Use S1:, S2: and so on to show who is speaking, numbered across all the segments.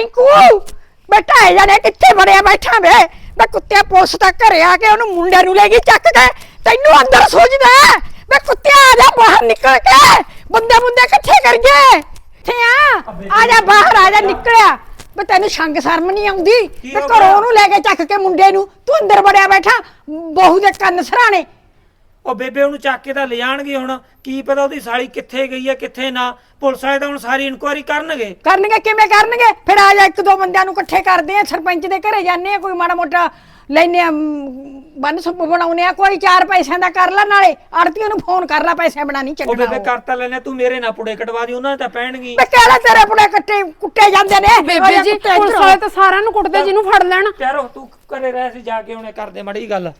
S1: ਰਿੰਕੂ ਬੈਠਾ ਹੈ ਜਾਨੇ ਕਿੱਥੇ ਬੜਿਆ ਬੈਠਾ ਵੇ? ਮੈਂ ਕੁੱਤੇ ਪੁਲਿਸ ਤਾਂ ਘਰੇ ਆ ਕੇ ਉਹਨੂੰ ਮੁੰਡੇ ਨੂੰ ਲੈ ਗਈ ਚੱਕ ਕੇ। ਤੈਨੂੰ ਅੰਦਰ ਸੋਚਦਾ ਮੈਂ ਕੁੱਤੇ ਆ ਜਾ ਬਾਹਰ ਨਿਕਲ ਕੇ ਬੰਦੇ ਬੰਦੇ ਇਕੱਠੇ ਕਰ ਗਏ। ਇੱਥੇ ਆ। ਆ ਜਾ। ਬਾਹਰ ਆ ਜਾ ਨਿਕਲਿਆ। ਮੈਂ ਤੈਨੂੰ ਸ਼ੰਗ ਸ਼ਰਮ ਨਹੀਂ ਆਉਂਦੀ? ਤੇ ਘਰੋਂ? ਉਹਨੂੰ ਲੈ ਕੇ ਚੱਕ ਕੇ ਮੁੰਡੇ ਨੂੰ। ਤੂੰ ਅੰਦਰ ਬੜਿਆ ਬੈਠਾ। ਬਹੂ ਦੇ ਕੰਨ ਸਰਾਣੇ।
S2: ਉਹ ਬੇਬੇ ਉਹਨੂੰ ਚੱਕ ਕੇ ਤਾਂ ਲੈ ਜਾਣਗੇ ਹੁਣ। ਕੀ ਪਤਾ ਉਹਦੀ ਸਾਲੀ ਕਿੱਥੇ ਗਈ ਹੈ ਕਿੱਥੇ ਨਾ। ਪੁਲਿਸ ਵਾਲੇ ਤਾਂ ਹੁਣ ਸਾਰੀ ਇਨਕੁਆਇਰੀ ਕਰਨਗੇ।
S1: ਕਰਨਗੇ ਕਿਵੇਂ ਕਰਨਗੇ? ਫਿਰ ਆ ਜਾ ਇੱਕ ਦੋ ਬੰਦਿਆਂ ਨੂੰ ਇਕੱਠੇ ਕਰਦੇ ਆ ਸਰਪੰਚ ਦੇ ਘਰੇ ਜਾਂਦੇ ਆ ਕੋਈ ਮਾੜਾ ਮੋਟਾ ਲੈਨੇ ਆ ਬੰਨ ਸੁੱਪ ਬਣਾਉਨੇ ਆ ਕੋਈ ਚਾਰ ਪੈਸਿਆਂ ਦਾ ਕਰ ਲੈ ਨਾਲੇ ਆੜਤੀਆਂ ਨੂੰ ਫੋਨ ਕਰ ਲੈ ਪੈਸੇ ਬਣਾਣੀ
S2: ਉਹ
S1: ਚੱਕਣਾ
S2: ਬੇਬੇ ਕਰਤਾ ਲੈਣੇ ਤੂੰ ਮੇਰੇ ਨਾਲ ਪੁੜੇ ਕਟਵਾ ਦੀ ਉਹਨਾਂ ਨੇ ਤਾਂ ਪੈਣਗੀ।
S1: ਮੈਂ ਕਹਿ ਲਾ ਤੇਰੇ ਪੁੜੇ ਕੱਟੇ ਕੁੱਟੇ ਜਾਂਦੇ ਨੇ।
S3: ਬੇਬੇ ਜੀ ਪੁਲਿਸ ਵਾਲੇ ਤਾਂ ਸਾਰਿਆਂ ਨੂੰ ਕੁੱਟਦੇ ਜਿਹਨੂੰ ਫੜ ਲੈਣ।
S2: ਪਿਆਰੋ ਤੂੰ ਘਰੇ ਰਹਿ ਸੀ ਜਾ ਕੇ ਉਹਨੇ ਕਰਦੇ ਮੜੀ ਗੱਲ।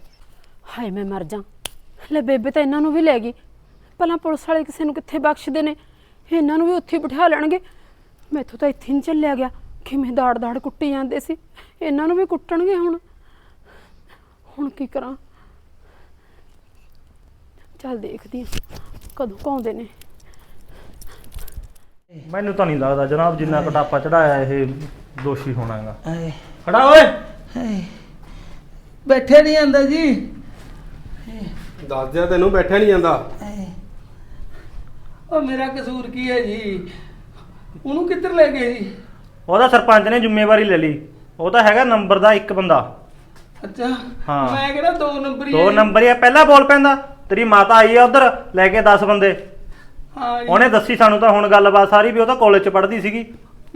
S3: ਹਾਏ ਮੈਂ ਮਰ ਜਾ। ਲੈ ਬੇਬੇ ਤਾਂ ਇਹਨਾਂ ਨੂੰ ਵੀ ਲੈ ਗਈ। ਪਹਿਲਾਂ ਪੁਲਿਸ ਵਾਲੇ ਕਿਸੇ ਨੂੰ ਕਿੱਥੇ ਬਖਸ਼ਦੇ ਨੇ? ਇਹਨਾਂ ਨੂੰ ਵੀ ਉੱਥੇ ਹੀ ਬਿਠਾ ਲੈਣਗੇ। ਮੈਥੋਂ ਤਾਂ ਇੱਥੇ ਨਹੀਂ ਚੱਲਿਆ ਗਿਆ। ਕਿਵੇਂ ਦਾੜ ਦਾੜ ਕੁੱਟੀ ਜਾਂਦੇ ਸੀ। ਇਹਨਾਂ ਨੂੰ ਵੀ ਕੁੱਟਣਗੇ ਹੁਣ। ਹੁਣ ਕੀ ਕਰਾਂ? ਚੱਲ ਦੇਖਦੀ ਹਾਂ ਕਦੋਂ ਕਾਉਂਦੇ ਨੇ।
S4: ਮੈਨੂੰ ਤਾਂ ਨਹੀਂ ਲੱਗਦਾ ਜਨਾਬ ਜਿੰਨਾ ਕਟਾਪਾ ਚੜਾਇਆ ਇਹ ਦੋਸ਼ੀ ਹੋਣਾਗਾ। ਖੜਾ ਓਏ!
S5: ਬੈਠੇ ਨਹੀਂ ਆਂਦਾ ਜੀ।
S6: ਦੱਸ ਦਿਆ ਤੈਨੂੰ ਬੈਠਿਆ ਨਹੀਂ ਜਾਂਦਾ।
S5: ਉਹ ਮੇਰਾ ਕਸੂਰ ਕੀ ਹੈ ਜੀ? ਉਹਨੂੰ ਕਿੱਧਰ ਲੈ ਗਏ ਜੀ?
S4: ਉਹਦਾ ਸਰਪੰਚ ਨੇ ਜ਼ਿੰਮੇਵਾਰੀ ਲੈ ਲਈ। ਉਹ ਤਾਂ ਹੈਗਾ ਨੰਬਰ ਦਾ ਇੱਕ ਬੰਦਾ।
S5: ਅੱਛਾ।
S4: ਹਾਂ।
S5: ਮੈਂ ਕਿਹੜਾ ਦੋ ਨੰਬਰ ਹੀ
S4: ਦੋ। ਨੰਬਰ ਹੀ ਆ ਪਹਿਲਾਂ ਬੋਲ ਪੈਂਦਾ। ਤੇਰੀ ਮਾਤਾ ਆਈ ਆ ਉਧਰ ਲੈ ਕੇ 10 ਬੰਦੇ।
S5: ਹਾਂ ਜੀ।
S4: ਉਹਨੇ ਦੱਸੀ ਸਾਨੂੰ ਤਾਂ ਹੁਣ ਗੱਲਬਾਤ ਸਾਰੀ ਵੀ ਉਹ ਤਾਂ ਕਾਲਜ ਚ ਪੜ੍ਹਦੀ ਸੀਗੀ।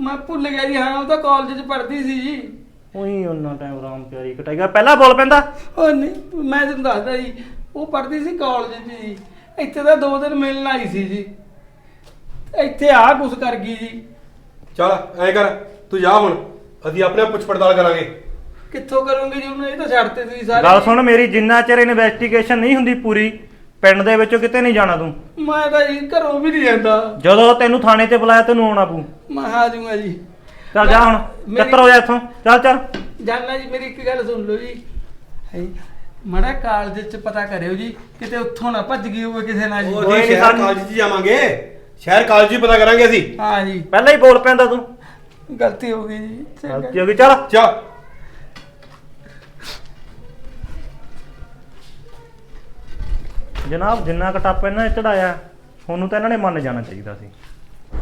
S5: ਮੈਂ ਭੁੱਲ ਗਿਆ ਜੀ ਹਾਂ ਉਹ ਤਾਂ ਕਾਲਜ 'ਚ ਪੜ੍ਹਦੀ ਸੀ ਜੀ।
S4: ਉਹੀ ਉਹਨਾਂ ਟਾਈਮ ਰਾਮ ਪਿਆਰੀ ਕਟਾਈਗਾ ਪਹਿਲਾਂ ਬੋਲ ਪੈਂਦਾ।
S5: ਉਹ ਨਹੀਂ ਮੈਂ ਤੁਹਾਨੂੰ ਦੱਸਦਾ ਜੀ ਉਹ ਪੜ੍ਹਦੀ ਸੀ ਕਾਲਜ 'ਚ ਜੀ। ਇੱਥੇ ਤਾਂ ਦੋ ਦਿਨ ਮਿਲਣ ਆਈ ਸੀ ਜੀ। ਇੱਥੇ ਆ ਕੁਛ ਕਰ ਗਈ ਜੀ।
S6: ਚੱਲ ਐ ਕਰ ਤੂੰ ਜਾ ਹੁਣ। ਅਸੀਂ ਆਪਣੇ ਆਪ ਪੁੱਛ ਪੜਤਾਲ ਕਰਾਂਗੇ।
S5: ਕਿੱਥੋਂ ਕਰੋਗੇ ਜੀ ਉਹਨੇ? ਇਹ ਤਾਂ ਛੱਡਤੇ ਤੁਸੀਂ ਸਾਰੇ।
S4: ਗੱਲ ਸੁਣ ਮੇਰੀ ਜਿੰਨਾ ਚਿਰ ਇਨਵੈਸਟੀਗੇਸ਼ਨ ਨਹੀਂ ਹੁੰਦੀ ਪੂਰੀ ਪਿੰਡ ਦੇ ਵਿੱਚੋਂ ਕਿਤੇ ਨਹੀਂ ਜਾਣਾ ਤੂੰ।
S5: ਮੈਂ ਤਾਂ ਜੀ ਘਰੋਂ ਵੀ ਨਹੀਂ ਜਾਂਦਾ।
S4: ਜਦੋਂ ਤੈਨੂੰ ਥਾਣੇ ਤੇ ਬੁਲਾਇਆ ਤੈਨੂੰ ਆਉਣਾ ਪਊ।
S5: ਮੈਂ ਆ ਜਾਊਂਗਾ ਜੀ।
S4: ਚੱਲ ਜਾ ਹੁਣ
S5: ਮੇਰੀ-
S4: ਚੱਤਰ ਹੋ ਜਾ ਇੱਥੋਂ। ਚੱਲ ਚੱਲ।
S5: ਜਾਨਣਾ ਜੀ ਮੇਰੀ ਇੱਕ ਗੱਲ ਸੁਣ ਲਓ ਜੀ। ਹੈ ਮੜਾ ਕਾਲਜ ਚ ਪਤਾ ਕਰਿਓ ਜੀ ਕਿਤੇ ਉੱਥੋਂ ਨਾ ਭੱਜ ਗਈ ਹੋਵੇ ਕਿਸੇ ਨਾਲ ਜੀ।
S6: ਉਹ
S4: ਕੋਈ
S6: ਅਸੀਂ
S4: ਨੀ
S6: ਸ਼ਹਿਰ
S4: ਸਾਨੂੰ-
S6: ਕਾਲਜ 'ਚ ਜਾਵਾਂਗੇ। ਸ਼ਹਿਰ ਕਾਲਜ 'ਚ ਹੀ ਪਤਾ ਕਰਾਂਗੇ ਅਸੀਂ।
S5: ਹਾਂ ਜੀ।
S4: ਪਹਿਲਾਂ ਹੀ ਬੋਲ ਪੈਂਦਾ ਤੂੰ।
S5: ਗਲਤੀ ਹੋ ਗਈ ਜੀ ਚੰਗਾ।
S4: ਗਲਤੀ ਹੋ ਗਈ ਚੱਲ।
S6: ਚਾ
S4: ਜਨਾਬ ਜਿੰਨਾ ਕਟਾਪਾ ਇਹਨਾਂ ਨੇ ਚੜਾਇਆ ਤੁਹਾਨੂੰ ਤਾਂ ਇਹਨਾਂ ਨੇ ਮੰਨ ਜਾਣਾ ਚਾਹੀਦਾ ਸੀ।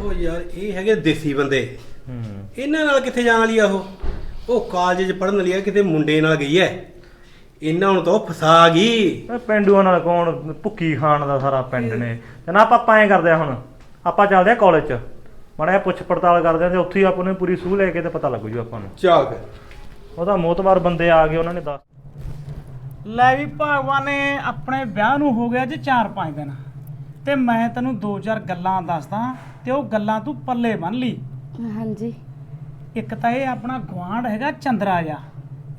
S6: ਉਹ ਯਾਰ ਇਹ ਹੈਗੇ ਦੇਸੀ ਬੰਦੇ।
S4: ਹੂੰ।
S6: ਇਹਨਾਂ ਨਾਲ ਕਿੱਥੇ ਜਾਣ ਵਾਲੀ ਆ ਉਹ? ਉਹ ਕਾਲਜ 'ਚ ਪੜਨ ਲਈ ਆ ਕਿਤੇ ਮੁੰਡੇ ਨਾਲ ਗਈ ਐ। ਇਹਨਾਂ ਨੂੰ ਤਾਂ ਉਹ ਫਸਾ ਗਈ।
S4: ਇਹ ਪਿੰਡੂਆਂ ਨਾਲ ਕੌਣ ਭੁੱਕੀ ਖਾਣ ਦਾ ਸਾਰਾ ਪਿੰਡ ਨੇ। ਜਨਾਬ ਆਪਾਂ ਐਂ ਕਰਦੇ ਆ ਹੁਣ। ਆਪਾਂ ਚੱਲਦੇ ਆ ਕਾਲਜ ਚ। ਮਾੜਾ ਪੁੱਛ ਪੜਤਾਲ ਕਰਦੇ ਆ ਤੇ ਉੱਥੇ ਹੀ ਆਪਾਂ ਨੂੰ ਪੂਰੀ ਸੂਹ ਲੈ ਕੇ ਤੇ ਪਤਾ ਲੱਗੂ ਜੀ ਆਪਾਂ ਨੂੰ।
S6: ਚੱਲ ਫਿਰ।
S4: ਉਹਦਾ ਮੋਤਬਾਰ ਬੰਦੇ ਆ ਗਏ ਉਹਨਾਂ ਨੇ ਦੱਸ
S7: ਲੈ ਵੀ ਭਗਵਾਨ ਨੇ ਆਪਣੇ ਵਿਆਹ ਨੂੰ ਹੋ ਗਿਆ ਜੀ 4-5 ਦਿਨ। ਤੇ ਮੈਂ ਤੈਨੂੰ ਦੋ ਚਾਰ ਗੱਲਾਂ ਦੱਸਦਾ ਤੇ ਉਹ ਗੱਲਾਂ ਤੂੰ ਪੱਲੇ ਬੰਨ ਲਈ।
S3: ਹਾਂਜੀ।
S7: ਇੱਕ ਤਾਂ ਇਹ ਆਪਣਾ ਗਵਾਂਢ ਹੈਗਾ ਚੰਦਰਾ ਜਾ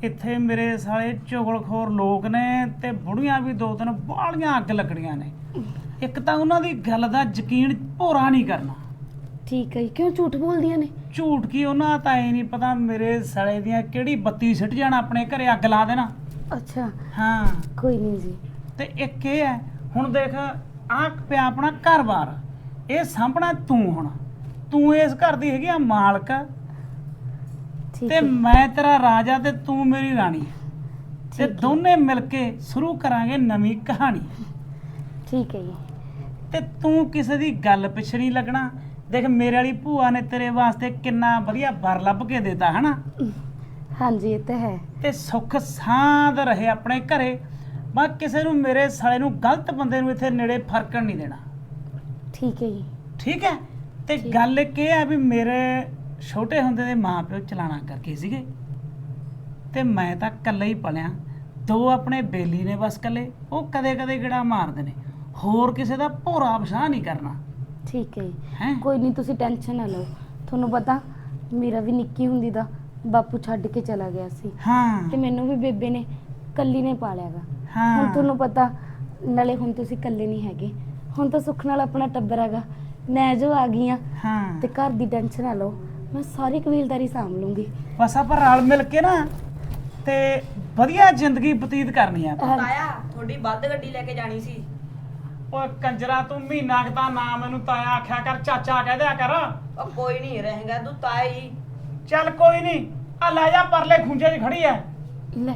S7: ਇੱਥੇ ਮੇਰੇ ਸਾਲੇ ਚੁਗਲਖੋਰ ਲੋਕ ਨੇ ਤੇ ਬੁੜੀਆਂ ਵੀ ਦੋ ਤਿੰਨ ਬਾਲੀਆਂ ਅੱਗ ਲੱਗਣੀਆਂ ਨੇ। ਇੱਕ ਤਾਂ ਉਹਨਾਂ ਦੀ ਗੱਲ ਦਾ ਯਕੀਨ ਭੋਰਾ ਨਹੀਂ ਕਰਨਾ।
S3: ਠੀਕ ਹੈ ਜੀ। ਕਿਉਂ ਝੂਠ ਬੋਲਦੀਆਂ ਨੇ?
S7: ਝੂਠ ਕੀ ਉਹਨਾਂ ਤਾਂ ਇਹ ਨਹੀਂ ਪਤਾ ਮੇਰੇ ਸਾਲੇ ਦੀਆਂ ਕਿਹੜੀ ਬੱਤੀ ਸਿੱਟ ਜਾਣਾ ਆਪਣੇ ਘਰੇ ਅੱਗ ਲਾ ਦੇਣਾ।
S3: ਅੱਛਾ।
S7: ਹਾਂ।
S3: ਕੋਈ ਨਹੀਂ ਜੀ।
S7: ਤੇ ਇੱਕ ਇਹ ਹੈ ਹੁਣ ਦੇਖ ਆਹ ਪਿਆ ਆਪਣਾ ਘਰ-ਬਾਰ ਇਹ ਸਾਂਭਣਾ ਤੂੰ ਹੁਣ। ਤੂੰ ਇਸ ਘਰ ਦੀ ਹੈਗੀ ਆ ਮਾਲਕ। ਤੇ ਮੈਂ ਤੇਰਾ ਰਾਜਾ ਤੇ ਤੂੰ ਮੇਰੀ ਰਾਣੀ ਤੇ ਦੋਨੇ ਮਿਲ ਕੇ ਸ਼ੁਰੂ ਕਰਾਂਗੇ ਨਵੀਂ ਕਹਾਣੀ।
S3: ਠੀਕ ਹੈ ਜੀ।
S7: ਤੇ ਤੂੰ ਕਿਸੇ ਦੀ ਗੱਲ ਪਿੱਛੇ ਨਹੀਂ ਲੱਗਣਾ। ਦੇਖ ਮੇਰੇ ਵਾਲੀ ਭੂਆ ਨੇ ਤੇਰੇ ਵਾਸਤੇ ਕਿੰਨਾ ਵਧੀਆ ਵਰ ਲੱਭ ਕੇ ਦਿੱਤਾ ਹਨਾ?
S3: ਹਾਂਜੀ ਇਹ ਤਾਂ ਹੈ।
S7: ਤੇ ਸੁੱਖ ਸਾਂਦ ਰਹੇ ਆਪਣੇ ਘਰੇ। ਮੈਂ ਕਿਸੇ ਨੂੰ ਮੇਰੇ ਸਾਲੇ ਨੂੰ ਗਲਤ ਬੰਦੇ ਨੂੰ ਇੱਥੇ ਨੇੜੇ ਫਰਕਣ ਨਹੀਂ ਦੇਣਾ।
S3: ਠੀਕ ਹੈ ਜੀ।
S7: ਠੀਕ ਹੈ? ਤੇ ਗੱਲ ਇਹ ਹੈ ਵੀ ਮੇਰੇ ਛੋਟੇ ਹੁੰਦੇ ਦੇ ਮਾਪਿਓ ਚਲਾਣਾ ਕਰਕੇ ਸੀਗੇ। ਤੇ ਮੈਂ ਤਾਂ ਇਕੱਲਾ ਹੀ ਪਲਿਆ। ਦੋ ਆਪਣੇ ਬੇਲੀ ਨੇ ਬਸ ਇਕੱਲੇ ਉਹ ਕਦੇ ਕਦੇ ਗਿੜਾ ਮਾਰਦੇ ਨੇ। ਹੋਰ ਕਿਸੇ ਦਾ ਭੋਰਾ ਵਸ਼ਾਹ ਨਹੀਂ ਕਰਨਾ।
S3: ਠੀਕ ਹੈ ਜੀ।
S7: ਹੈਂ?
S3: ਕੋਈ ਨਹੀਂ ਤੁਸੀਂ ਟੈਨਸ਼ਨ ਨਾ ਲਓ। ਤੁਹਾਨੂੰ ਪਤਾ ਮੇਰਾ ਵੀ ਨਿੱਕੀ ਹੁੰਦੀ ਦਾ ਬਾਪੂ ਛੱਡ ਕੇ ਚਲਾ ਗਿਆ ਸੀ।
S7: ਹਾਂ।
S3: ਤੇ ਮੈਨੂੰ ਵੀ ਬੇਬੇ ਨੇ ਕੱਲੀ ਨੇ ਪਾਲਿਆਗਾ। ਹੁਣ
S7: ਹਾਂ
S3: ਤੁਹਾਨੂੰ ਪਤਾ ਨਾਲੇ ਹੁਣ ਤੁਸੀਂ ਇਕੱਲੇ ਨਹੀਂ ਹੈਗੇ। ਹੁਣ ਤਾਂ ਸੁੱਖ ਨਾਲ ਆਪਣਾ ਟੱਬਰ ਹੈਗਾ। ਮੈਂ ਜੋ ਆ ਗਈ ਆ।
S7: ਹਾਂ।
S3: ਤੇ ਘਰ ਦੀ ਟੈਨਸ਼ਨ ਨਾ ਲਓ। ਮੈਂ ਸਾਰੀ ਕਬੀਲਦਾਰੀ ਸਾਂਭ ਲੂੰਗੀ।
S7: ਬਸ ਆਪਾਂ ਰਲ ਮਿਲ ਕੇ ਨਾ ਤੇ ਵਧੀਆ ਜ਼ਿੰਦਗੀ ਬਤੀਤ ਕਰਨੀ ਆ
S8: ਤਾਇਆ ਤੁਹਾਡੀ ਵੱਧ ਗੱਡੀ ਲੈ ਕੇ ਜਾਣੀ ਸੀ।
S7: ਓਏ ਕੰਜਰਾ ਤੂੰ ਮਹੀਨਾ ਕੁ ਤਾਂ ਨਾ ਮੈਨੂੰ ਤਾਇਆ ਆਖਿਆ ਕਰ ਚਾਚਾ ਕਹਿ ਦਿਆ ਕਰ।
S8: ਉਹ ਕੋਈ ਨਹੀਂ ਰਹੇਗਾ ਤੂੰ ਤਾਇਆ ਹੀ।
S7: ਚੱਲ ਕੋਈ ਨਹੀਂ ਆ ਲੈ ਜਾ ਪਰਲੇ ਖੁੰਝੇ 'ਚ ਖੜੀ ਐ।
S3: ਲੈ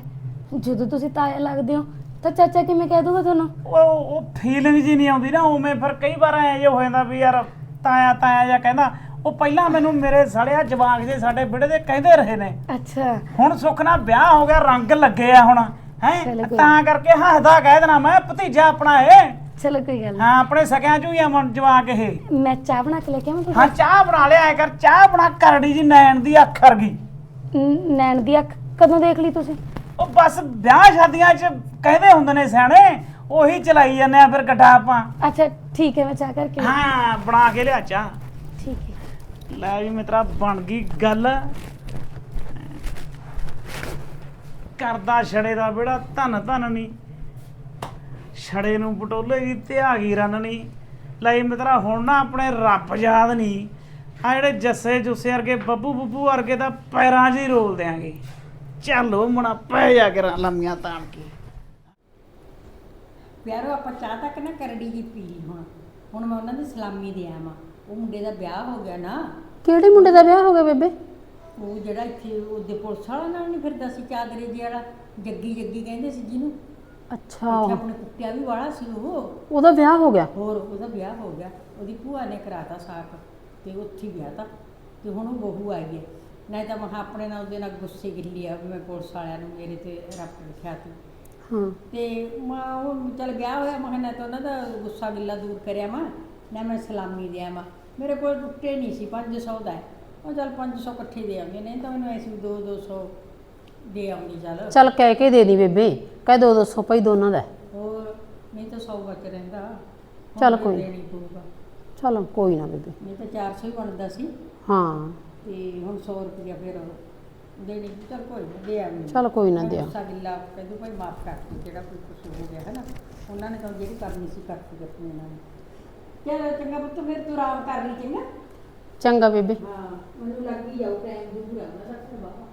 S3: ਜਦੋਂ ਤੁਸੀਂ ਤਾਇਆ ਲੱਗਦੇ ਹੋ ਤਾਂ ਚਾਚਾ ਕਿਵੇਂ ਕਹਿ ਦੂਗਾ ਤੁਹਾਨੂੰ?
S7: ਉਹ ਉਹ ਫੀਲਿੰਗ ਜੀ ਨਹੀਂ ਆਉਂਦੀ ਨਾ ਉਵੇਂ ਫਿਰ ਕਈ ਵਾਰ ਐ ਜੇ ਹੋ ਜਾਂਦਾ ਵੀ ਯਾਰ ਤਾਇਆ ਤਾਇਆ ਜਾਂ ਕਹਿੰਦਾ ਉਹ ਪਹਿਲਾਂ ਮੈਨੂੰ ਮੇਰੇ ਸੜਿਆ ਜਵਾਕ ਜੇ ਸਾਡੇ ਵਿੜੇ ਦੇ ਕਹਿੰਦੇ ਰਹੇ ਨੇ।
S3: ਅੱਛਾ।
S7: ਹੁਣ ਸੁੱਖ ਨਾਲ ਵਿਆਹ ਹੋ ਗਿਆ ਰੰਗ ਲੱਗੇ ਆ ਹੁਣ ਹੈ?
S3: ਚਲੋ ਕੋਈ
S7: ਤਾਂ ਕਰਕੇ ਹੱਸਦਾ ਕਹਿ ਦੇਣਾ ਮੈਂ ਭਤੀਜਾ ਆਪਣਾ ਇਹ
S3: ਚਲੋ ਕੋਈ ਗੱਲ
S7: ਹਾਂ ਆਪਣੇ ਸਕਿਆਂ ਚੋਂ ਹੀ ਆ ਮਨ ਜਵਾਕ ਇਹ।
S3: ਨਹੀਂ ਮੈਂ ਚਾਹ ਬਣਾ ਕੇ ਲੈ ਕੇ ਆਵਾਂ
S7: ਹਾਂ ਚਾਹ ਬਣਾ ਲਿਆ ਐ ਕਰ ਚਾਹ ਬਣਾ ਕਰੜੀ ਜੀ ਨੈਣ ਦੀ ਅੱਖ ਅਰਗੀ
S3: ਨ- ਨੈਣ ਦੀ ਅੱਖ ਕਦੋਂ ਦੇਖ ਲਈ ਤੁਸੀਂ?
S7: ਉਹ ਬਸ ਵਿਆਹ ਸ਼ਾਦੀਆਂ 'ਚ ਕਹਿੰਦੇ ਹੁੰਦੇ ਨੇ ਸਿਆਣੇ ਉਹੀ ਚਲਾਈ ਜਾਂਦੇ ਆ ਫਿਰ ਗੱਡਾ ਆਪਾਂ।
S3: ਅੱਛਾ ਠੀਕ ਹੈ ਮੈਂ ਚਾਹ ਕਰਕੇ
S7: ਹਾਂ ਬਣਾ ਕੇ ਲਿਆ ਚਾਹ। ਲੈ ਵੀ ਮਿੱਤਰਾ, ਬਣ ਗਈ ਗੱਲ। ਕਰਦਾ ਛੜੇ ਦਾ ਬੇੜਾ ਧਨ ਧਨ ਨਹੀਂ ਛੜੇ ਨੂੰ ਪਟੋਲੇ ਦੀ ਤੇ ਆ ਗਈ ਰੰਨ ਨਹੀਂ ਲੈ ਵੀ ਮਿੱਤਰਾ, ਹੁਣ ਨਾ ਆਪਣੇ ਰੱਬ ਯਾਦ ਨਹੀਂ ਆ ਜਿਹੜੇ ਜੱਸੇ ਜੁੱਸੇ ਵਰਗੇ, ਬੱਬੂ ਬੱਬੂ ਵਰਗੇ ਤਾਂ ਪੈਰਾਂ 'ਚ ਹੀ ਰੋਲ ਦਿਆਂਗੇ। ਚੱਲੋ ਮਣਾ ਪੈ ਜਾ ਕੇ ਲੰਮੀਆਂ ਤਾਣ ਕੇ।
S1: ਪਿਆਰੋ, ਆਪਾਂ ਚਾਹ ਤੱਕ ਨਾ ਕਰੜੀ ਦੀ ਪੀ ਲਈ ਹੁਣ। ਹੁਣ ਮੈਂ ਉਹਨਾਂ ਦੀ ਸਲਾਮੀ ਦੇ ਆਵਾਂ। ਉਹ ਮੁੰਡੇ ਦਾ ਵਿਆਹ ਹੋ ਗਿਆ ਨਾ।
S3: ਕਿਹੜੇ ਮੁੰਡੇ ਦਾ ਵਿਆਹ ਹੋ ਗਿਆ ਬੇਬੇ?
S1: ਉਹ ਜਿਹੜਾ ਇੱਥੇ ਉਹਦੇ ਪੁਲਿਸ ਵਾਲਾ ਨਾਲ ਨਹੀਂ ਫਿਰਦਾ ਸੀ ਚਾਦਰੇ ਜਿਹੇ ਵਾਲਾ ਜੱਗੀ ਜੱਗੀ ਕਹਿੰਦੇ ਸੀ ਜਿਹਨੂੰ।
S3: ਅੱਛਾ।
S1: ਇੱਥੇ ਆਪਣੇ ਕੁੱਤਿਆ ਵੀ ਵਾਲਾ ਸੀ ਉਹ।
S3: ਉਹਦਾ ਵਿਆਹ ਹੋ ਗਿਆ?
S1: ਹੋਰ ਉਹਦਾ ਵਿਆਹ ਹੋ ਗਿਆ। ਉਹਦੀ ਭੂਆ ਨੇ ਕਰਾਤਾ ਸਾਕ ਤੇ ਉੱਥੇ ਹੀ ਵਿਆਹ ਤਾ। ਤੇ ਹੁਣ ਉਹ ਬਹੂ ਆਈ ਹੈ। ਨਹੀਂ ਤਾਂ ਮੈਂ ਆਪਣੇ ਨਾਲ ਉਹਦੇ ਨਾਲ ਗੁੱਸੇ ਗਿੱਲੀ ਆ ਵੀ ਮੈਂ ਪੁਲਿਸ ਵਾਲਿਆਂ ਨੂੰ ਮੇਰੇ ਤੇ ਰੱਬ ਲਿਖਿਆ ਤੀ।
S3: ਹਾਂ।
S1: ਤੇ ਮੈਂ ਉਹ ਚੱਲ ਗਿਆ ਹੋਇਆ ਮੈਂ ਕਿਹਾ ਨਾ ਤਾਂ ਉਹਨਾਂ ਦਾ ਗੁੱਸਾ ਗਿੱਲਾ ਦੂਰ ਕਰਿਆ ਮੈਂ ਨਾ ਮੈਂ ਸਲਾਮੀ ਦਿਆਂ ਮੈਂ ਮੇਰੇ ਕੋਲ ਟੁੱਟੇ ਨਹੀਂ ਸੀ 500 ਦਾ ਹੈ। ਉਹ ਚੱਲ 500 ਇਕੱਠੇ ਦੇ ਆਉਂਦੇ ਨਹੀਂ ਤਾਂ ਮੈਨੂੰ ਐਸੀ 2 200 ਦੇ ਆਉਂਦੀ ਚੱਲ
S3: ਚੱਲ ਕਹਿ ਕੇ ਦੇ ਦੀ ਬੇਬੇ ਕਹਿ ਦੋ 200 ਭਾਈ ਦੋਨਾਂ ਦਾ ਹੈ।
S1: ਹੋਰ ਨਹੀਂ ਤਾਂ 100 ਬਚ ਰਹਿੰਦਾ ਹੁਣ
S3: ਚੱਲ ਕੋਈ।
S1: ਦੇਣੀ ਪਊਗਾ
S3: ਚੱਲ ਕੋਈ ਨਾ ਬੇਬੇ
S1: ਨਹੀਂ ਤਾਂ 400 ਹੀ ਬਣਦਾ ਸੀ
S3: ਹਾਂ
S1: ਤੇ ਹੁਣ 100 ਰੁਪਇਆ ਫਿਰ ਦੇਣੀ ਚੱਲ ਕੋਈ ਨਾ ਦੇ ਆਉਂਦੀ
S3: ਚੱਲ ਕੋਈ ਨਾ ਦੇ ਆ।
S1: ਗੁੱਸਾ ਗਿੱਲਾ ਕਹਿੰਦੂ ਭਾਈ ਮਾਫ ਕਰ ਦੇ ਜਿਹੜਾ ਕੋਈ ਕੁਛ ਹੋ ਗਿਆ ਹੈ ਨਾ ਉਹਨਾਂ ਨੇ ਤਾਂ ਜਿਹੜੀ ਕਰਨੀ ਸੀ ਕਰਤੀ ਆਪਣੀ ਇਹਨਾਂ ਨੇ ਚਲ ਚੰਗਾ ਪੁੱਤ ਫਿਰ ਤੂੰ ਆਰਾਮ ਕਰ ਲਈ ਚੰਗਾ।
S3: ਚੰਗਾ ਬੇਬੇ।
S1: ਹਾਂ ਮੈਨੂੰ ਲੱਗ ਹੀ ਜਾਊ ਟਾਈਮ ਦੂਰ ਆ ਮੈਂ ਰੱਖ ਬਾਬਾ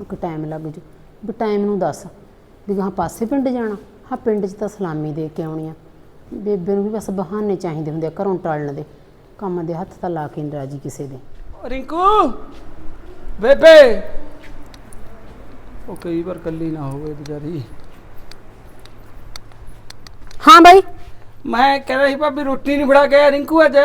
S3: ਇੱਕ ਟਾਈਮ ਲੱਗ ਜੂ। ਵੀ ਟਾਈਮ ਨੂੰ ਦੱਸ ਵੀ ਹਾਂ ਪਾਸੇ ਪਿੰਡ ਜਾਣਾ ਹਾਂ ਪਿੰਡ 'ਚ ਤਾਂ ਸਲਾਮੀ ਦੇ ਕੇ ਆਉਣੀ ਆ। ਬੇਬੇ ਨੂੰ ਵੀ ਬਸ ਬਹਾਨੇ ਚਾਹੀਦੇ ਹੁੰਦੇ ਆ ਘਰੋਂ ਟਾਲਣ ਦੇ। ਕੰਮ ਦੇ ਹੱਥ ਤਾਂ ਲਾ ਕੇ ਨਹੀਂ ਰਾਜੀ ਕਿਸੇ ਦੇ।
S5: ਰਿੰਕੂ! ਬੇਬੇ! ਉਹ ਕਈ ਵਾਰ ਕੱਲੀ ਨਾ ਹੋਵੇ ਵਿਚਾਰੀ।
S3: ਹਾਂ ਬਾਈ।
S5: ਮੈਂ ਕਹਿੰਦਾ ਸੀ ਭਾਬੀ ਰੋਟੀ ਨਹੀਂ ਫੜਾ ਕੇ ਆਇਆ ਰਿੰਕੂ ਅੱਜ।